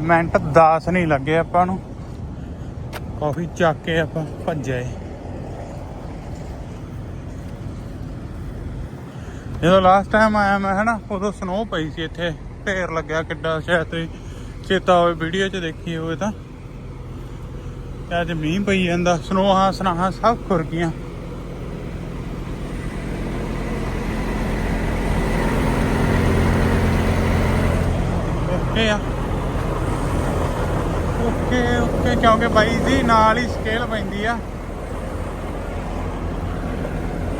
ਮਿੰਟ 10 ਨਹੀਂ ਲੱਗੇ ਆਪਾਂ ਨੂੰ ਕਾਫੀ ਚੱਕ ਕੇ ਆਪਾਂ ਭੱਜੇ ਜਦੋਂ ਲਾਸਟ ਟਾਈਮ ਆਇਆ ਮੈਂ ਹਨਾ ਉਦੋਂ ਸਨੋ ਪਈ ਸੀ ਇੱਥੇ ਢੇਰ ਲੱਗਿਆ ਕਿੱਡਾ ਸ਼ਾਇਦ ਤੁਸੀਂ ਚੇਤਾ ਹੋਵੇ ਵੀਡੀਓ 'ਚ ਦੇਖੀ ਹੋਵੇ ਤਾਂ। ਤੇ ਅੱਜ ਮੀਂਹ ਪਈ ਜਾਂਦਾ, ਸਨੋਹਾਂ, ਸਨਾਹਾਂ ਸਭ ਖੁਰ ਗਈਆਂ। ਓਕੇ ਆ। ਓਕੇ ਓਕੇ, ਕਿਉਂਕਿ ਬਾਈ ਜੀ ਨਾਲ ਹੀ ਸਕੇਲ ਪੈਂਦੀ ਆ।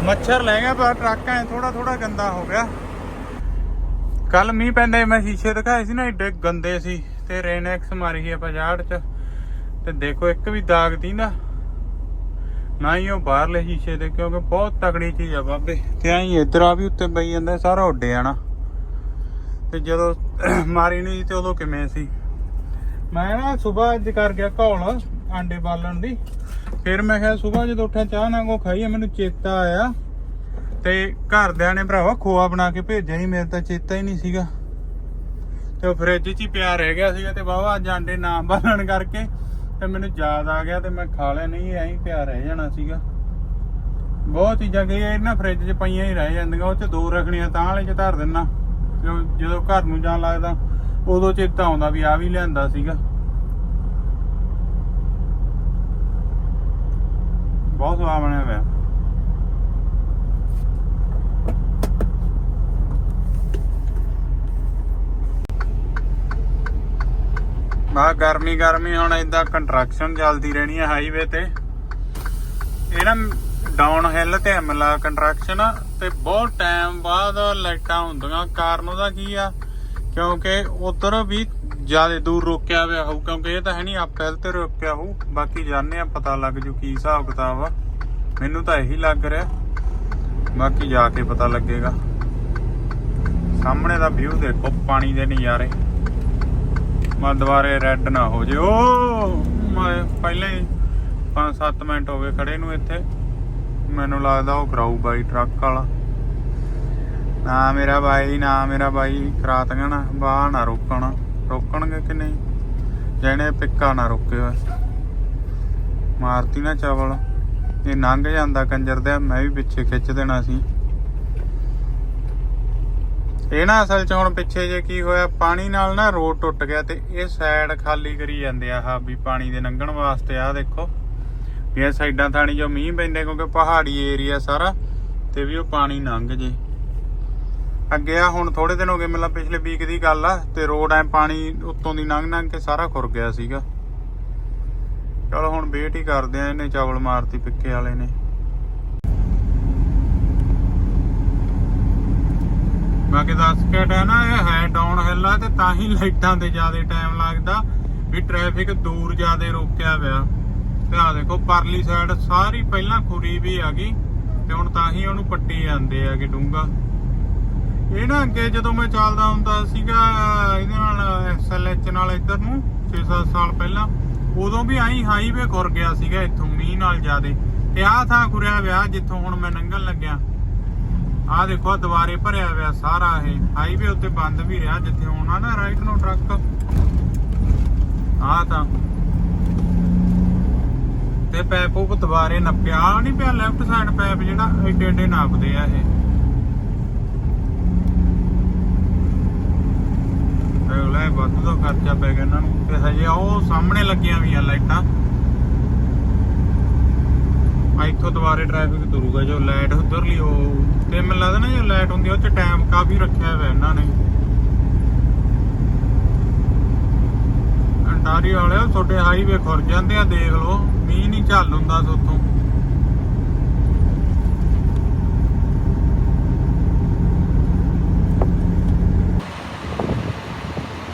ਮੱਛਰ ਲੈ ਗਿਆ, ਪਰ ਟਰੱਕ ਐ ਥੋੜਾ ਥੋੜਾ ਗੰਦਾ ਹੋ ਗਿਆ। ਕੱਲ ਮੀਂਹ ਪੈਂਦੇ ਮੈਂ ਸ਼ੀਸ਼ੇ ਦਿਖਾਏ ਸੀ ਨਾ, ਏਡੇ ਗੰਦੇ ਸੀ। ਤੇ ਰੇਨੈਕਸ ਮਾਰੀ ਸੀ ਆਪਾਂ ਜਾੜ ਚ। ਤੇ ਦੇਖੋ, ਇੱਕ ਵੀ ਦਾਗ ਦੀ ਨਾ ਨਾ ਹੀ ਉਹ ਬਾਹਰਲੇ ਸ਼ੀਸ਼ੇ ਦੇ, ਕਿਉਂਕਿ ਬਹੁਤ ਤਕੜੀ ਚੀਜ਼ ਆ ਬਾਬੇ। ਤੇ ਐਂ ਇੱਧਰ ਆ ਵੀ ਉੱਤੇ ਪਈ ਜਾਂਦਾ ਸਾਰਾ ਉੱਡੇ ਜਾਣਾ। ਤੇ ਜਦੋਂ ਮਾਰੀ ਨਹੀਂ ਤੇ ਉਦੋਂ ਕਿਵੇਂ ਸੀ? ਮੈਂ ਨਾ ਸਵੇਰ ਅੱਜ ਕਰ ਗਿਆ ਘੌਲ ਆਂਡੇ ਬਾਲਣ ਦੀ। ਫਿਰ ਮੈਂ ਕਿਹਾ ਸਵੇਰ ਜਦੋਂ ਉੱਠਿਆ ਚਾਹ ਨਾਲ ਕੋ ਖਾਈ ਮੈਨੂੰ ਚੇਤਾ ਆਇਆ। ਤੇ ਘਰਦਿਆਂ ਨੇ ਭਰਾਵਾ ਖੋਆ ਬਣਾ ਕੇ ਭੇਜਿਆ ਸੀ ਮੇਰੇ ਤਾਂ ਚੇਤਾ ਹੀ ਨਹੀਂ ਸੀਗਾ। ਤੇ ਉਹ ਫ੍ਰਿਜ 'ਚ ਹੀ ਪਿਆ ਰਹਿ ਗਿਆ ਸੀਗਾ ਤੇ ਬਾਬਾ ਅੱਜ ਆਂਡੇ ਨਾ ਬਾਲਣ ਕਰਕੇ ਤੇ ਮੈਨੂੰ ਯਾਦ ਆ ਗਿਆ ਤੇ ਮੈਂ ਖਾ ਲਿਆ, ਨਹੀਂ, ਐਂ ਪਿਆ ਰਹਿ ਜਾਣਾ ਸੀਗਾ। ਬਹੁਤ ਚੀਜ਼ਾਂ ਗਈ ਇਹਨਾਂ ਫ੍ਰਿਜ 'ਚ ਪਈਆਂ ਹੀ ਰਹਿ ਜਾਂਦੀਆਂ, ਉਹ 'ਚ ਦੋ ਰੱਖਣੀਆਂ ਤਾਂ ਵਾਲੇ 'ਚ ਧਰ ਦਿੰਨਾ। ਜਦੋਂ ਜਦੋਂ ਘਰ ਨੂੰ ਜਾਣ ਲੱਗਦਾ, ਉਦੋਂ ਚੇਤਾ ਆਉਂਦਾ ਵੀ ਆ ਵੀ ਲਿਆਂਦਾ ਸੀਗਾ। ਬਹੁਤ ਸਵਾਦ ਬਣਿਆ ਹੋਇਆ। ਬਾ ਗਰਮੀ ਗਰਮੀ, ਹੁਣ ਇਦਾਂ ਕੰਸਟਰਕਸ਼ਨ ਚੱਲਦੀ ਰਹਿਣੀ ਹੈ ਹਾਈਵੇ ਤੇ। ਇਹ ਨਾ ਡਾਊਨ ਹਿੱਲ ਤੇ ਅਮਲਾ ਕੰਸਟਰਕਸ਼ਨ ਤੇ ਬਹੁਤ ਟਾਈਮ ਬਾਅਦ ਲਾਈਟਾਂ ਹੁੰਦੀਆਂ। ਕਾਰਨ ਉਹਦਾ ਕੀ ਆ? ਕਿਉਂਕਿ ਉਧਰ ਵੀ ਜ਼ਿਆਦਾ ਦੂਰ ਰੋਕਿਆ ਹੋਇਆ ਹੋਊ, ਕਿਉਂਕਿ ਇਹ ਤਾਂ ਹੈ ਨਹੀਂ ਅਪ ਹਿੱਲ ਤੇ ਰੋਕਿਆ ਹੋਊ। ਬਾਕੀ ਜਾਣੇ ਆ, ਪਤਾ ਲੱਗ ਜੂ ਕੀ ਹਿਸਾਬ ਕਿਤਾਬ ਆ। ਮੈਨੂੰ ਤਾਂ ਇਹੀ ਲੱਗ ਰਿਹਾ। ਬਾਕੀ ਜਾ ਕੇ ਪਤਾ ਲੱਗੇਗਾ। ਸਾਹਮਣੇ ਦਾ ਵਿਊ ਦੇਖੋ, ਪਾਣੀ ਦੇ ਨਜ਼ਾਰੇ। ਮੈਂ ਦੁਬਾਰੇ ਰੈੱਡ ਨਾ ਹੋ ਜੇ। ਓ, ਮੈਂ ਪਹਿਲਾਂ ਹੀ 5-7 ਮਿੰਟ ਹੋ ਗਏ ਖੜੇ ਨੂੰ ਇੱਥੇ। ਮੈਨੂੰ ਲੱਗਦਾ ਉਹ ਕਰਾਊ ਬਾਈ ਟਰੱਕ ਵਾਲਾ। ਨਾ ਮੇਰਾ ਬਾਈ, ਨਾ ਮੇਰਾ ਬਾਈ ਕਰਾਤਗਾ ਨਾ, ਬਾਹ ਨਾ ਰੋਕਣ। ਰੋਕਣਗੇ ਕਿ ਨਹੀਂ? ਜਿਹਨੇ ਪਿੱਕਾ ਨਾ ਰੋਕੇ ਬਸ ਮਾਰਤੀ ਨਾ ਚਵਲ। ਇਹ ਲੰਘ ਜਾਂਦਾ ਕੰਜਰ ਦੇ, ਮੈਂ ਵੀ ਪਿੱਛੇ ਖਿੱਚ ਦੇਣਾ ਸੀ। ਇਹ ਨਾ ਅਸਲ ਚ ਹੁਣ ਪਿੱਛੇ ਜੇ ਕੀ ਹੋਇਆ, ਪਾਣੀ ਨਾਲ ਨਾ ਰੋਡ ਟੁੱਟ ਗਿਆ ਤੇ ਇਹ ਸਾਈਡ ਖਾਲੀ ਕਰੀ ਜਾਂਦੇ ਆ ਹਾਂ ਵੀ ਪਾਣੀ ਦੇ ਲੰਘਣ ਵਾਸਤੇ। ਆ ਦੇਖੋ ਵੀ ਇਹ ਸਾਈਡਾਂ ਥਾਣੀ ਜੋ ਮੀਂਹ ਪੈਂਦੇ ਕਿਉਂਕਿ ਪਹਾੜੀ ਏਰੀਆ ਸਾਰਾ ਤੇ ਵੀ ਉਹ ਪਾਣੀ ਲੰਘ ਜੇ। ਅੱਗੇ ਆ ਹੁਣ ਥੋੜੇ ਦਿਨ ਹੋ ਗਏ, ਮਤਲਬ ਪਿਛਲੇ ਵੀਕ ਦੀ ਗੱਲ ਆ ਤੇ ਰੋਡ ਐ ਪਾਣੀ ਉੱਤੋਂ ਦੀ ਲੰਘ ਲੰਘ ਕੇ ਸਾਰਾ ਖੁਰ ਗਿਆ ਸੀਗਾ। ਚਲੋ ਹੁਣ ਵੇਟ ਹੀ ਕਰਦੇ ਆ ਇਹਨੇ ਚਾਵਲ ਮਾਰਤੀ, ਪਿੱਕੇ ਵਾਲੇ ਨੇ। ਬਾਕੀ ਦੱਸ ਕੇ ਹਟਿਆ ਨਾ, ਇਹ ਹੈ ਡਾਊਨ ਹਿੱਲ ਆ ਤੇ ਤਾਂ ਹੀ ਲਾਈਟਾਂ ਤੇ ਜ਼ਿਆਦਾ ਟਾਈਮ ਲੱਗਦਾ ਵੀ ਟ੍ਰੈਫਿਕ ਦੂਰ ਜ਼ਿਆਦਾ ਰੋਕਿਆ ਪਿਆ। ਤੇ ਆ ਦੇਖੋ, ਪਰਲੀ ਸਾਈਡ ਸਾਰੀ ਪਹਿਲਾਂ ਖੁਰੀ ਵੀ ਆ ਗਈ ਤੇ ਹੁਣ ਤਾਂ ਹੀ ਉਹਨੂੰ ਪੱਟੀ ਜਾਂਦੇ ਆ ਕਿ ਡੂੰਗਾ ਇਹ ਨਾ ਅੱਗੇ ਜਦੋਂ ਮੈਂ ਚੱਲਦਾ ਹੁੰਦਾ ਸੀਗਾ, ਇਹਦੇ ਨਾਲ ਐਸਐਲਐਚ ਨਾਲ ਇੱਧਰ ਨੂੰ 6-7 ਸਾਲ ਪਹਿਲਾਂ, ਉਦੋਂ ਵੀ ਆਈ ਹਾਈਵੇ ਖੁਰ ਗਿਆ ਸੀਗਾ, ਇੱਥੋਂ ਮੀਂਹ ਨਾਲ ਜ਼ਿਆਦੇ। ਤੇ ਆਹ ਥਾਂ ਖੁਰਿਆ ਵਿਆ ਜਿੱਥੋਂ ਹੁਣ ਮੈਂ ਲੰਘਣ ਲੱਗਿਆ। ਆਹ ਦੇਖੋ, ਆਹ ਦੁਬਾਰੇ ਭਰਿਆ ਹੋਇਆ ਸਾਰਾ ਇਹ। ਹਾਈਵੇ ਉੱਤੇ ਬੰਦ ਵੀ ਰਿਹਾ, ਜਿੱਥੇ ਹੋਣਾ ਨਾ ਰਾਈਟ ਨੂੰ ਟਰੱਕ ਆਹ ਤਾਂ। ਤੇ ਪੈਪ ਉਹ ਦੁਬਾਰੇ ਨੱਪਿਆ। ਨਹੀਂ ਪਿਆ ਲੈਫਟ ਸਾਈਡ ਪੈਪ ਜਿਹੜਾ, ਏਡੇ ਏਡੇ ਨਾਪਦੇ ਆ ਇਹ। ਅਗਲਾ ਵਾਧੂ ਦਾ ਖਰਚਾ ਪੈ ਗਿਆ ਇਹਨਾਂ ਨੂੰ। ਤੇ ਹਜੇ ਉਹ ਸਾਹਮਣੇ ਲੱਗੀਆਂ ਵੀਆਂ ਲਾਈਟਾਂ। ਇੱਥੋਂ ਦੁਬਾਰੇ ਟ੍ਰੈਫਿਕ ਤੁਰੂਗਾ, ਜੋ ਲਾਈਟ ਉਧਰਲੀ ਉਹ, ਤੇ ਮੈਨੂੰ ਲੱਗਦਾ ਨਾ ਜੋ ਲਾਈਟ ਹੁੰਦੀ ਉਹ ਚ ਟਾਈਮ ਕਾਫੀ ਰੱਖਿਆ ਹੋਇਆ ਇਹਨਾਂ ਨੇ। ਅੰਟਾਰੀ ਵਾਲਿਓ ਤੁਹਾਡੇ ਹਾਈਵੇ ਖੁਰ ਜਾਂਦੇ ਆ, ਦੇਖ ਲਓ, ਮੀਂਹ ਨਹੀਂ ਝੱਲ ਹੁੰਦਾ ਸੋਥੋਂ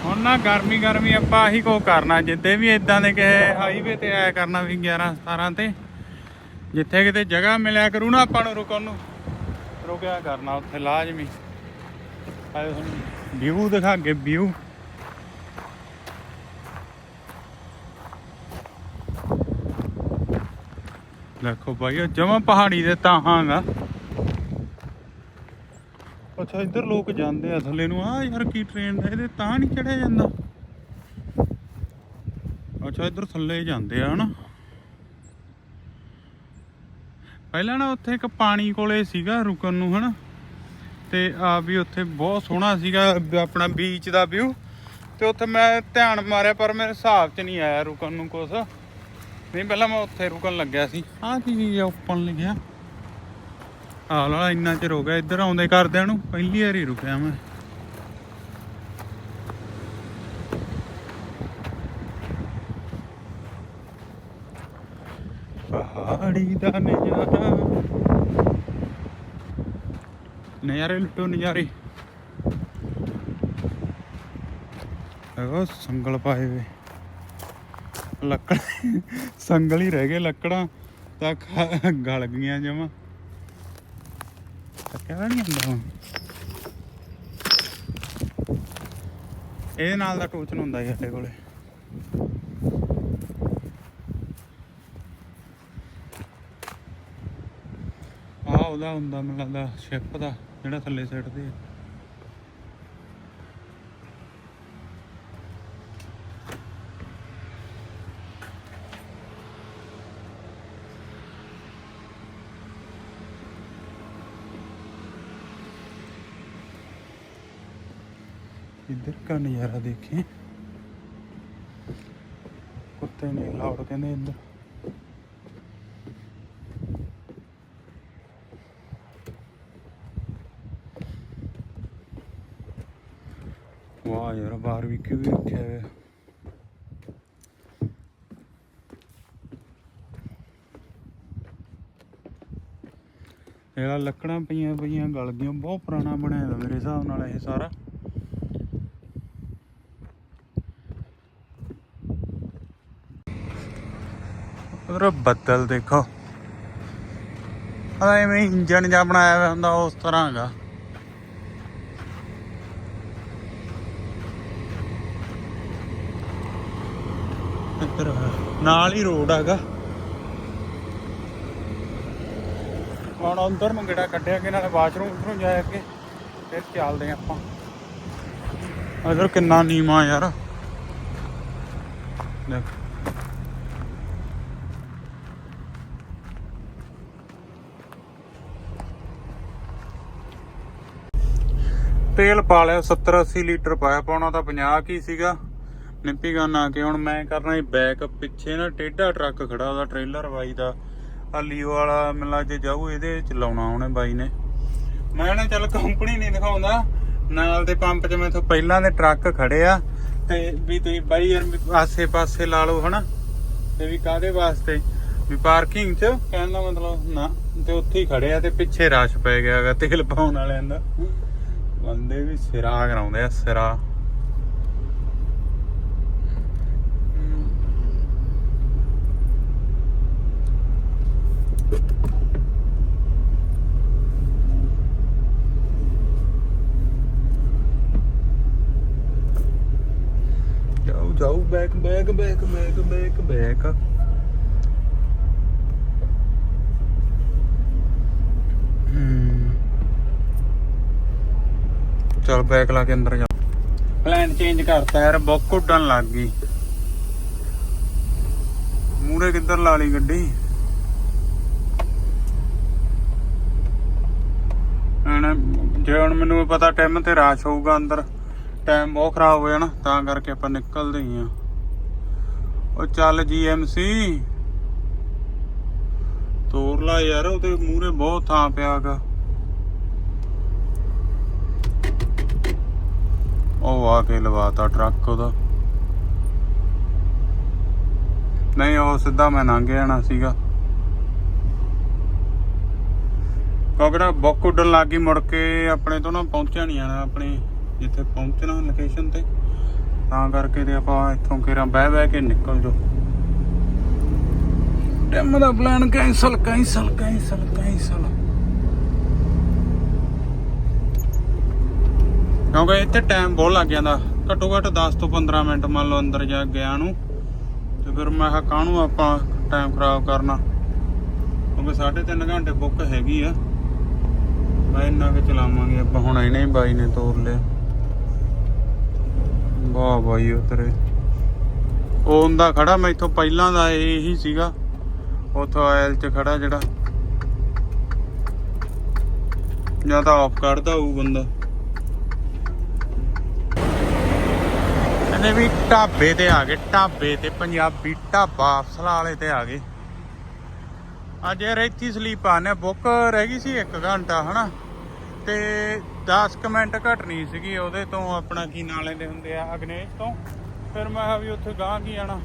ਹੁਣ ਨਾ ਗਰਮੀ ਗਰਮੀ ਆਪਾਂ ਆਹੀ ਕੋ ਕਰਨਾ, ਜਿੱਦੇ ਵੀ ਇਦਾਂ ਦੇ ਕਿਸੇ ਹਾਈਵੇ ਤੇ ਆਇਆ ਕਰਨਾ ਵੀ 11 17 ਤੇ ਜਿੱਥੇ ਕਿਤੇ ਜਗ੍ਹਾ ਮਿਲਿਆ ਕਰੂ ਨਾ ਆਪਾਂ ਨੂੰ ਰੁਕਣ ਨੂੰ। ਰੁਕਿਆ ਕਰਨਾ ਉੱਥੇ, ਲਾਜ਼ਮੀ। ਆਏ ਹੁਣ ਵਿਊ ਦਿਖਾ ਅੱਗੇ ਵਿਊ ਦੇਖੋ ਭਾਈ ਉਹ ਜਮਾ ਪਹਾੜੀ ਦੇ ਤਾਹਾਂਗਾ ਅੱਛਾ, ਇੱਧਰ ਲੋਕ ਜਾਂਦੇ ਆ ਥੱਲੇ ਨੂੰ। ਆ ਯਾਰ ਕੀ ਟ੍ਰੇਨ ਦਾ ਇਹਦੇ ਤਾਂ ਨਹੀਂ ਚੜਿਆ ਜਾਂਦਾ। ਅੱਛਾ, ਇੱਧਰ ਥੱਲੇ ਜਾਂਦੇ ਆ, ਹਨਾ? ਪਹਿਲਾਂ ਨਾ ਉੱਥੇ ਇੱਕ ਪਾਣੀ ਕੋਲੇ ਸੀਗਾ ਰੁਕਣ ਨੂੰ, ਹਨਾ? ਤੇ ਆ ਵੀ ਉੱਥੇ ਬਹੁਤ ਸੋਹਣਾ ਸੀਗਾ ਆਪਣਾ ਬੀਚ ਦਾ ਵਿਊ ਤੇ ਉੱਥੇ ਮੈਂ ਧਿਆਨ ਮਾਰਿਆ, ਪਰ ਮੇਰੇ ਹਿਸਾਬ 'ਚ ਨਹੀਂ ਆਇਆ ਰੁਕਣ ਨੂੰ ਕੁਛ। ਨਹੀਂ, ਪਹਿਲਾਂ ਮੈਂ ਉੱਥੇ ਰੁਕਣ ਲੱਗਿਆ ਸੀ। ਆਹ ਕੀ ਚੀਜ਼ ਓਪਨ ਲਿਖਿਆ? ਆ ਲਾ ਇੰਨਾ ਚਿਰ ਹੋ ਗਿਆ ਇੱਧਰ ਆਉਂਦੇ ਕਰਦਿਆਂ ਨੂੰ, ਪਹਿਲੀ ਵਾਰੀ ਰੁਕਿਆ ਮੈਂ। ਪਹਾੜੀ ਦਾ ਨਜ਼ਾਰਾ ਨਜ਼ਾਰੇ ਲੁੱਟੋ ਨਜ਼ਾਰੇ। ਉਹ ਸੰਗਲ ਪਾਏ ਵੇ। ਲੱਕੜ ਸੰਗਲ ਹੀ ਰਹਿ ਗਏ ਲੱਕੜਾਂ। ਤਾਂ ਖਾ- ਗਲ ਗਈਆਂ ਜਮਾ। ਕਿਹੜਾ ਨਹੀਂ ਹੁੰਦਾ ਇਹਦੇ ਨਾਲ ਦਾ ਟੋਚਨ ਹੁੰਦਾ ਸਾਡੇ ਕੋਲੇ। ਉਹਦਾ ਹੁੰਦਾ ਮੈਨੂੰ ਲੱਗਦਾ ਸ਼ਿਪ ਦਾ, ਜਿਹੜਾ ਥੱਲੇ ਸਾਈਡ ਤੇ इधर का नज़ारा देखें कुत्ते ने लाउड कहते इधर ਯਾਰ ਬਾਹਰ ਵੀ ਰੱਖਿਆ ਹੋਇਆ ਇਹਦਾ ਲੱਕੜਾਂ ਪਈਆਂ ਪਈਆਂ, ਗਲ ਗਈਆਂ, ਬਹੁਤ ਪੁਰਾਣਾ ਬਣਿਆ ਹੋਇਆ ਮੇਰੇ ਹਿਸਾਬ ਨਾਲ ਇਹ ਸਾਰਾ। ਉਧਰ ਬੱਦਲ ਦੇਖੋ। ਆ ਐਵੇਂ ਇੰਜਨ ਜਿਹਾ ਬਣਾਇਆ ਹੋਇਆ ਹੁੰਦਾ, ਉਸ ਤਰ੍ਹਾਂ ਹੈਗਾ ਇੱਧਰ ਨਾਲ ਹੀ ਰੋਡ ਹੈਗਾ। ਹੁਣ ਅੰਦਰ ਨੂੰ ਗੇੜਾ ਕੱਢਿਆ ਕਿ ਨਾਲੇ ਬਾਥਰੂਮ ਉਧਰੋਂ ਜਾ ਕੇ ਫਿਰ ਚੱਲਦੇ ਆਂ ਆਪਾਂ। ਅਦਰ ਕਿੰਨਾ ਨੀਵਾ ਯਾਰ। ਦੇਖ। ਤੇਲ ਪਾ ਲਿਆ 70 80 ਲੀਟਰ ਪਾਇਆ ਪਾਉਣਾ ਤਾਂ 50 ਕੀ ਸੀਗਾ। ਨਿੰਪੀ ਗਨ ਆ ਕੇ ਹੁਣ ਮੈਂ ਕਰਨਾ ਹੀ ਬੈਕ ਪਿੱਛੇ ਨਾ ਟੇਢਾ ਟਰੱਕ ਖੜਾ ਉਹਦਾ ਟ੍ਰੇਲਰ ਬਾਈ ਦਾ। ਆ ਲੀਓ ਵਾਲਾ ਮੈਨੂੰ ਲੱਗਦਾ ਜਾਊ ਇਹਦੇ ਚ ਲਾਉਣਾ ਉਹਨੇ ਬਾਈ ਨੇ। ਮੈਂ ਨਾ ਚੱਲ ਕੰਪਨੀ ਨਹੀਂ ਦਿਖਾਉਂਦਾ। ਨਾਲ ਦੇ ਪੰਪ 'ਚ ਮੈਥੋਂ ਪਹਿਲਾਂ ਦੇ ਟਰੱਕ ਖੜੇ ਆ। ਤੇ ਵੀ ਤੁਸੀਂ ਬਾਈ ਯਾਰ ਆਸੇ ਪਾਸੇ ਲਾ ਲਓ ਹਨਾ। ਤੇ ਵੀ ਕਾਦੇ ਵਾਸਤੇ? ਵੀ ਪਾਰਕਿੰਗ 'ਚ ਕਹਿਣ ਦਾ ਮਤਲਬ ਨਾ, ਤੇ ਉੱਥੇ ਹੀ ਖੜੇ ਆ ਤੇ ਪਿੱਛੇ ਰਸ਼ ਪੈ ਗਿਆ ਹੈਗਾ ਤੇਲ ਪਾਉਣ ਵਾਲਿਆਂ ਦਾ। ਬੰਦੇ ਵੀ ਸਿਰਾ ਕਰਾਉਂਦੇ ਆ, ਸਿਰਾ। ਜਾਓ back back back back back back ਚਲ ਬੈਕ ਲਾ ਕੇ ਅੰਦਰ ਜਾ। ਪਲਾਨ ਚੇਂਜ ਕਰਤਾ ਯਾਰ, ਬੁੱਕ ਉੱਡਣ ਲੱਗ ਗਈ। ਮੂਰੇ ਕਿੱਧਰ ਲਾ ਲਈ ਗੱਡੀ? ਹੁਣ ਜੇ ਹੁਣ ਮੈਨੂੰ ਪਤਾ ਟਾਈਮ ਤੇ ਰਾਸ਼ ਹੋਊਗਾ ਅੰਦਰ। ਟਾਈਮ ਬਹੁਤ ਖਰਾਬ ਹੋ ਜਾਣਾ, ਤਾਂ ਕਰਕੇ ਆਪਾਂ ਨਿਕਲਦੇ ਹੀ ਆ ਉਹ ਚੱਲ ਜੀਐਮਸੀ ਤੋਰ ਲਾ ਯਾਰ, ਉਹਦੇ ਮੂਹਰੇ ਬਹੁਤ ਥਾਂ ਪਿਆਗਾ ਉਹ ਆ ਕੇ ਲਵਾਤਾ ਟਰੱਕ ਉਹਦਾ। ਨਹੀਂ, ਉਹ ਸਿੱਧਾ ਮੈਂ ਲੰਘ ਜਾਣਾ ਸੀਗਾ। ਕਿਉਂਕਿ ਬੁੱਕ ਉੱਡਣ ਲੱਗ ਗਈ, ਮੁੜ ਕੇ ਆਪਣੇ ਤੋਂ ਨਾ ਪਹੁੰਚਿਆ ਨਹੀਂ ਆਣਾ ਆਪਣੇ ਜਿੱਥੇ ਪਹੁੰਚਣਾ ਲੋਕੇਸ਼ਨ ਤੇ, ਤਾਂ ਕਰਕੇ ਤੇ ਆਪਾਂ ਇੱਥੋਂ ਕਿਰਾਂ ਬਹਿ ਬਹਿ ਕੇ ਨਿਕਲ ਜੋ ਟਾਈਮ ਦਾ plan cancel cancel cancel cancel ਕਿਉਂਕਿ ਇੱਥੇ ਟਾਈਮ ਬਹੁਤ ਲੱਗ ਜਾਂਦਾ। ਘੱਟੋ ਘੱਟ 10 ਤੋਂ 15 ਮਿੰਟ ਮੰਨ ਲਓ ਅੰਦਰ ਜਾ ਗਿਆ ਨੂੰ, ਤੇ ਫਿਰ ਮੈਂ ਕਿਹਾ ਕਾਹਨੂੰ ਆਪਾਂ ਟਾਈਮ ਖਰਾਬ ਕਰਨਾ? ਕਿਉਂਕਿ 3.5 ਘੰਟੇ ਬੁੱਕ ਹੈਗੀ ਆ। ਮੈਂ ਇੰਨਾ ਕਿ ਚਲਾਵਾਂਗੇ, ਆਪਾਂ ਹੁਣ ਇਹਨੇ ਬਾਈ ਨੇ ਤੋਰ ਲਿਆ। ਵਾਹ ਬਾਈ ਉਤਰੇ ਉਹ ਹੁੰਦਾ ਖੜਾ ਮੈਂ ਇੱਥੋਂ ਪਹਿਲਾਂ ਦਾ ਇਹੀ ਸੀਗਾ। ਉਥੋਂ ਆਇਲ ਚ ਖੜਾ ਜਿਹੜਾ। ਜਾਂ ਤਾਂ ਆਫ ਕੱਢਦਾ ਹੋਊ ਬੰਦਾ। ਇਹਨੇ ਵੀ ਢਾਬੇ ਤੇ ਆ ਗਏ, ਢਾਬੇ ਤੇ ਪੰਜਾਬੀ ਢਾਬਾ ਅਫਸਲਾ ਵਾਲੇ ਤੇ ਆ ਗਏ। ਅੱਜ ਯਾਰ ਇੱਥੇ ਸਲੀਪ ਆਨੇ ਬੁੱਕ ਰਹਿ ਗਈ ਸੀ 1 ਘੰਟਾ, ਹਨਾ? ਤੇ 10 ਕੁ ਮਿੰਟ ਘਟਣੀ ਸੀਗੀ, ਉਹਦੇ ਤੋਂ ਆਪਣਾ ਕੀ ਨਾਲੇ ਦੇ ਹੁੰਦੇ ਆ, ਅਗਨੇਸ਼ ਤੋਂ। ਫਿਰ ਮੈਂ ਕਿਹਾ ਵੀ ਉੱਥੇ ਗਾਂ ਕੀ ਆਣਾ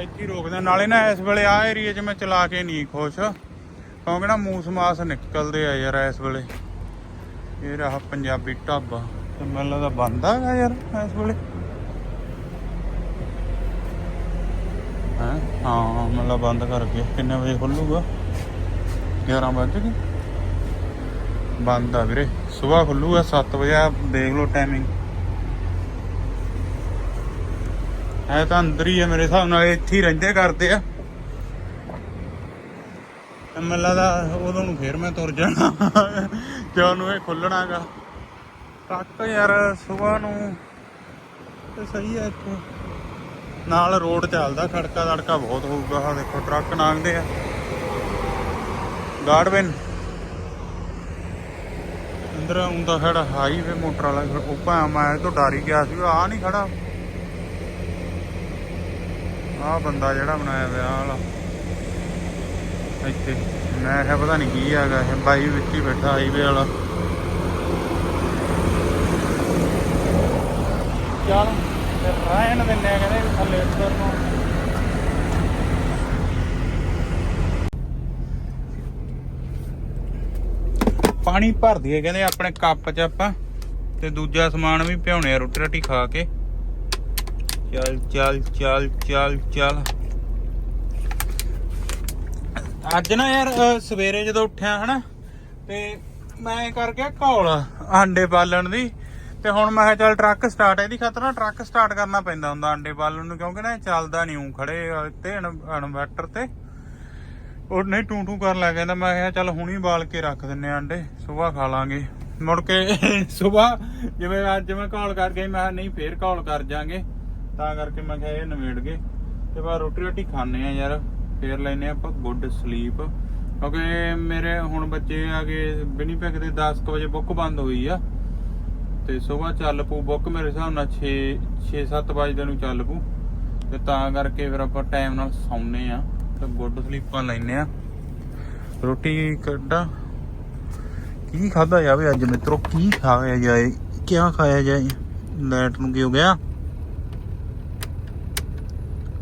ਇੱਥੇ ਹੀ ਰੋਕਦੇ। ਨਾਲੇ ਨਾ ਇਸ ਵੇਲੇ ਆ ਏਰੀਆ 'ਚ ਮੈਂ ਚਲਾ ਕੇ ਨਹੀਂ ਖੁਸ਼। ਕਿਉਂਕਿ ਨਾ ਮੂਸ ਮਾਸ ਨਿਕਲਦੇ ਆ ਯਾਰ ਇਸ ਵੇਲੇ। ਇਹ ਰਹਾ ਪੰਜਾਬੀ ਢਾਬਾ। ਤੇ ਮੈਨੂੰ ਲੱਗਦਾ ਬੰਦ ਹੈਗਾ ਯਾਰ ਇਸ ਵੇਲੇ। ਹੈਂ? ਹਾਂ ਮਤਲਬ ਬੰਦ ਕਰਕੇ। ਕਿੰਨੇ ਵਜੇ ਖੁੱਲੂਗਾ? 11 ਵਜੇ ਗਏ। ਬੰਦ ਆ ਵੀਰੇ। ਸਵੇਰ ਖੁੱਲੂਗਾ 7 ਵਜੇ ਦੇਖ ਲਓ ਟਾਈਮਿੰਗ ਹੈ ਤਾਂ ਅੰਦਰ ਹੀ ਹੈ ਮੇਰੇ ਹਿਸਾਬ ਨਾਲ ਇੱਥੇ ਹੀ ਰਹਿੰਦੇ ਕਰਦੇ ਆ। ਮੈਨੂੰ ਲੱਗਦਾ ਉਦੋਂ ਨੂੰ ਫੇਰ ਮੈਂ ਤੁਰ ਜਾਣਾ। ਜਦੋਂ ਉਹਨੂੰ ਇਹ ਖੁੱਲਣਾਗਾ। ਟੱਕ ਯਾਰ, ਸਵੇਰ ਨੂੰ। ਤੇ ਸਹੀ ਹੈ ਇੱਥੇ। ਨਾਲ ਰੋਡ ਚੱਲਦਾ ਖੜਕਾ ਦੜਕਾ ਬਹੁਤ ਹੋਊਗਾ। ਆ ਦੇਖੋ, ਟਰੱਕ ਲੰਘਦੇ ਆ। ਗਾਰਡਵਿਨ ਇਧਰ ਆਉਂਦਾ ਖੜਾ ਹਾਈਵੇ ਮੋਟਰ ਵਾਲਾ ਉਹ ਭਾ ਮੈਂ ਤੋਂ ਡਰ ਗਿਆ ਸੀ ਆ ਨਹੀਂ ਖੜਾ। ਆ ਬੰਦਾ ਜਿਹੜਾ ਬਣਾਇਆ ਵਿਆਹ ਵਾਲਾ। ਇੱਥੇ ਮੈਂ ਕਿਹਾ ਪਤਾ ਨਹੀਂ ਕੀ ਹੈਗਾ, ਇਹ ਬਾਈ ਵਿੱਚ ਹੀ ਬੈਠਾ ਹਾਈਵੇ ਵਾਲਾ। ਚੱਲ ਰਹਿਣ ਦਿੰਨੇ ਕਹਿੰਦੇ ਥੱਲੇ ਉੱਤਰ ਨੂੰ। ਪਾਣੀ ਭਰ ਦਈਏ ਕਹਿੰਦੇ ਆਪਣੇ ਕੱਪ 'ਚ ਆਪਾਂ ਤੇ ਦੂਜਾ ਸਮਾਨ ਵੀ ਭਿਉਣੇ ਆ, ਰੋਟੀ ਰਾਟੀ ਖਾ ਕੇ। ਚੱਲ ਚੱਲ ਚੱਲ ਚੱਲ ਚੱਲ। ਅੱਜ ਨਾ ਯਾਰ ਸਵੇਰੇ ਜਦੋਂ ਉੱਠਿਆ, ਹਨਾ, ਤੇ ਮੈਂ ਕਰ ਗਿਆ ਘੋਲ ਆਂਡੇ ਪਾਲਣ ਦੀ। ਤੇ ਹੁਣ ਮੈਂ ਕਿਹਾ ਚੱਲ ਟਰੱਕ ਸਟਾਰਟ ਇਹਦੀ ਖਾਤਰ ਨਾ ਟਰੱਕ ਸਟਾਰਟ ਕਰਨਾ ਪੈਂਦਾ ਹੁੰਦਾ ਆਂਡੇ ਪਾਲਣ ਨੂੰ, ਕਿਉਂਕਿ ਨਾ ਇਹ ਚੱਲਦਾ ਨਹੀਂ ਉਂ ਖੜੇ ਤੇ ਇਨਵਰਟਰ ਤੇ। ਉਹ ਨਹੀਂ ਟੂ ਟੂ ਕਰਨ ਲੱਗ ਜਾਂਦਾ। ਮੈਂ ਕਿਹਾ ਚੱਲ ਹੁਣੀ ਬਾਲ ਕੇ ਰੱਖ ਦਿੰਨੇ ਆਂ ਆਂਡੇ ਸਵੇਰ ਖਾ ਲਾਂਗੇ। ਮੁੜ ਕੇ ਸਵੇਰ ਜਿਵੇਂ ਅੱਜ ਮੈਂ ਕਾਲ ਕਰ ਗਈ, ਮੈਂ ਕਿਹਾ ਨਹੀਂ ਫੇਰ ਕਾਲ ਕਰ ਜਾਾਂਗੇ। ਤਾਂ ਕਰਕੇ ਮੈਂ ਕਿਹਾ ਇਹ ਨਵੇੜ ਗਏ। ਤੇ ਬਾਅਦ ਰੋਟੀ ਰੋਟੀ ਖਾਣੇ ਆ ਯਾਰ, ਫੇਰ ਲੈਨੇ ਆਪਾਂ ਗੁੱਡ ਸਲੀਪ। ਕਿਉਂਕਿ ਮੇਰੇ ਹੁਣ ਬੱਚੇ ਆ ਗਏ ਬਿਨੀਪੈਕ ਦੇ 10 ਕੁ ਵਜੇ ਬੁੱਕ ਬੰਦ ਹੋਈ ਆ। ਤੇ ਸਵੇਰ ਚੱਲ ਪੂ ਬੁੱਕ ਮੇਰੇ ਹਿਸਾਬ ਨਾਲ 6 6 7 ਵਜੇ ਨੂੰ ਚੱਲ ਪੂ ਤੇ ਤਾਂ ਕਰਕੇ ਫਿਰ ਆਪਾਂ ਟਾਈਮ ਨਾਲ ਸੌਂਨੇ ਆ। ਤੇ ਗੁੱਡ ਸਲੀਪਾਂ ਲੈਨੇ ਆ। ਰੋਟੀ ਕੱਢਾਂ। ਕੀ ਖਾਦਾ ਜਾਵੇ ਅੱਜ ਮਿੱਤਰੋ? ਕੀ ਖਾਇਆ ਜਾਏ? ਕਿਆ ਖਾਇਆ ਜਾਏ? ਲੈਟ ਨੂੰ ਕੀ ਹੋ ਗਿਆ?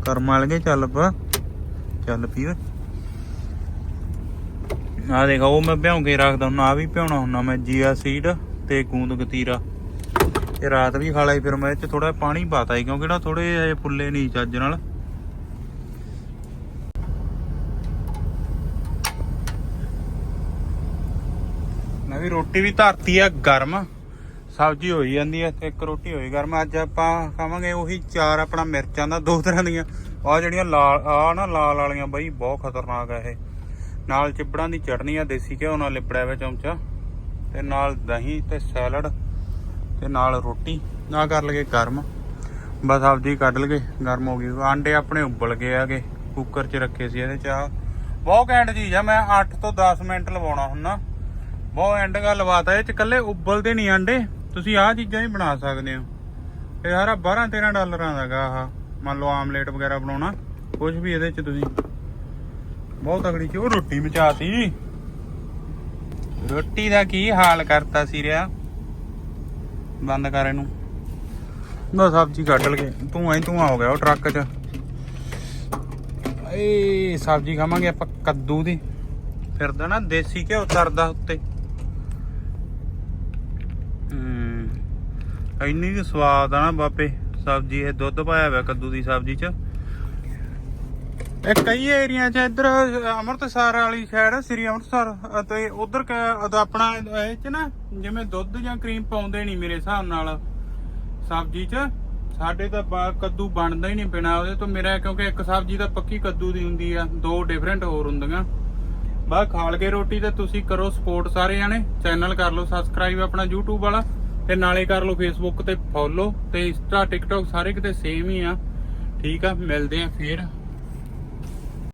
ਕਰਮ ਵਾਲ ਗਏ ਚੱਲ ਪਾ। ਚੱਲ ਪੀ ਓਏ। ਆ ਦੇਖ, ਉਹ ਮੈਂ ਭਿਉਂ ਕੇ ਰੱਖਦਾ ਹੁੰਦਾ ਆ ਵੀ ਭਿਉਣਾ ਹੁੰਦਾ ਮੈਂ ਜੀਆ ਸੀਡ ਤੇ ਗੂੰਦ ਗਤੀਰਾ ਇਹ ਰਾਤ ਵੀ ਖਾ ਲਈ, ਫਿਰ ਮੈਂ ਇਹ ਚ ਥੋੜਾ ਪਾਣੀ ਪਾਤਾ ਹੀ ਕਿਉਂਕਿ ਨਾ ਥੋੜੇ ਇਹ ਫੁੱਲੇ ਨਹੀਂ ਚੱਜ ਨਾਲ। ਮੈਂ ਵੀ ਰੋਟੀ ਵੀ ਧਰਤੀ ਆ ਗਰਮ। ਸਬਜ਼ੀ ਹੋਈ ਜਾਂਦੀ ਹੈ ਤੇ ਇੱਕ ਰੋਟੀ ਹੋਈ ਗਰਮ। ਅੱਜ ਆਪਾਂ ਖਾਵਾਂਗੇ ਉਹੀ ਚਾਰ ਆਪਣਾ ਮਿਰਚਾਂ ਦਾ, ਦੋ ਤਰ੍ਹਾਂ ਦੀਆਂ। ਆ ਜਿਹੜੀਆਂ ਲਾਲ ਆ ਨਾ ਲਾਲ ਵਾਲੀਆਂ ਬਈ, ਬਹੁਤ ਖਤਰਨਾਕ ਆ ਇਹ। ਨਾਲ ਚਿਬੜਾਂ ਦੀ ਚਟਨੀ ਆ, ਦੇਸੀ ਘਿਓ ਨਾਲ ਲਿਪੜਿਆ ਹੋਇਆ ਚਮਚਾ। ਤੇ ਨਾਲ ਦਹੀਂ ਤੇ ਸੈਲਡ ਤੇ ਨਾਲ ਰੋਟੀ। ਨਾ ਕਰ ਲਗੇ ਗਰਮ। ਬਸ ਸਬਜ਼ੀ ਕੱਢ ਲਗੇ ਗਰਮ ਹੋ ਗਈ। ਆਂਡੇ ਆਪਣੇ ਉਬਲ ਗਏ ਆਗੇ ਕੁੱਕਰ 'ਚ ਰੱਖੇ ਸੀ ਇਹਦੇ ਚ ਆ ਬਹੁਤ ਘੈਂਟ ਚੀਜ਼ ਆ, ਮੈਂ 8 ਤੋਂ 10 ਮਿੰਟ ਲਵਾਉਣਾ ਹੁੰਦਾ। ਬਹੁਤ ਐਂਡ ਗੱਲ ਹੈ ਇਹ ਚ ਕੱਲੇ ਉਬਲਦੇ ਨਹੀਂ ਆਂਡੇ। ਤੁਸੀਂ ਆਹ ਚੀਜ਼ਾਂ ਹੀ ਬਣਾ ਸਕਦੇ ਹੋ। ਇਹ ਸਾਰਾ 12 13 ਡਾਲਰਾਂ ਦਾਗਾ ਆਹ। ਮੰਨ ਲਓ ਆਮਲੇਟ ਵਗੈਰਾ ਬਣਾਉਣਾ ਕੁਝ ਵੀ ਇਹਦੇ ਚ ਤੁਸੀਂ। ਬਹੁਤ ਤਗੜੀ ਚੀਜ਼ ਉਹ ਰੋਟੀ ਮਚਾਤੀ ਰੋਟੀ ਦਾ ਕੀ ਹਾਲ ਕਰਤਾ ਸੀ ਰਿਆ? ਬੰਦ ਕਰ ਇਹਨੂੰ। ਬਸ ਸਬਜ਼ੀ ਕੱਢ ਲਗੇ। ਤੂੰ ਐ ਤੂੰ ਹੋ ਗਿਆ ਉਹ ਟਰੱਕ 'ਚ। ਏ ਸਬਜ਼ੀ ਖਾਵਾਂਗੇ ਆਪਾਂ ਕੱਦੂ ਦੀ। ਫਿਰਦਾ ਨਾ ਦੇਸੀ ਘਿਓ ਤਰਦਾ ਉੱਤੇ ਹੂੰ ਇੰਨੀ ਕੁ ਸਵਾਦ ਆ ਨਾ ਬਾਪੇ, ਸਬਜ਼ੀ, ਇਹ ਦੁੱਧ ਪਾਇਆ ਹੋਇਆ ਕੱਦੂ ਦੀ ਸਬਜ਼ੀ 'ਚ। ਇਹ ਕਈ ਏਰੀਆ 'ਚ ਇੱਧਰ, ਅੰਮ੍ਰਿਤਸਰ ਵਾਲੀ ਸਾਈਡ ਸ੍ਰੀ ਅੰਮ੍ਰਿਤਸਰ, ਅਤੇ ਉਧਰ ਆਪਣਾ ਇਹ 'ਚ ਨਾ, ਜਿਵੇਂ ਦੁੱਧ ਜਾਂ ਕਰੀਮ ਪਾਉਂਦੇ ਨਹੀਂ ਮੇਰੇ ਹਿਸਾਬ ਨਾਲ ਸਬਜ਼ੀ 'ਚ, ਸਾਡੇ ਤਾਂ ਕੱਦੂ ਬਣਦਾ ਹੀ ਨਹੀਂ ਬਿਨਾ ਉਹਦੇ ਤੋਂ, ਮੇਰਾ ਕਿਉਂਕਿ ਇੱਕ ਸਬਜ਼ੀ ਤਾਂ ਪੱਕੀ ਕੱਦੂ ਦੀ ਹੁੰਦੀ ਆ, ਦੋ ਡਿਫਰੈਂਟ ਹੋਰ ਹੁੰਦੀਆਂ। ਬਾ ਖਾਲ ਕੇ ਰੋਟੀ ਤੇ ਤੁਸੀਂ ਕਰੋ ਸਪੋਰਟ ਸਾਰੇ ਜਾਣੇ ਚੈਨਲ ਕਰ ਲਓ ਸਬਸਕ੍ਰਾਈਬ ਆਪਣਾ YouTube ਵਾਲਾ। ਤੇ ਨਾਲੇ ਕਰ ਲਓ ਫੇਸਬੁੱਕ ਤੇ ਫੋਲੋ ਤੇ ਇੰਸਟਾ TikTok ਸਾਰੇ ਕਿਤੇ ਸੇਮ ਹੀ ਆ। ਠੀਕ ਆ, ਮਿਲਦੇ ਆ ਫੇਰ।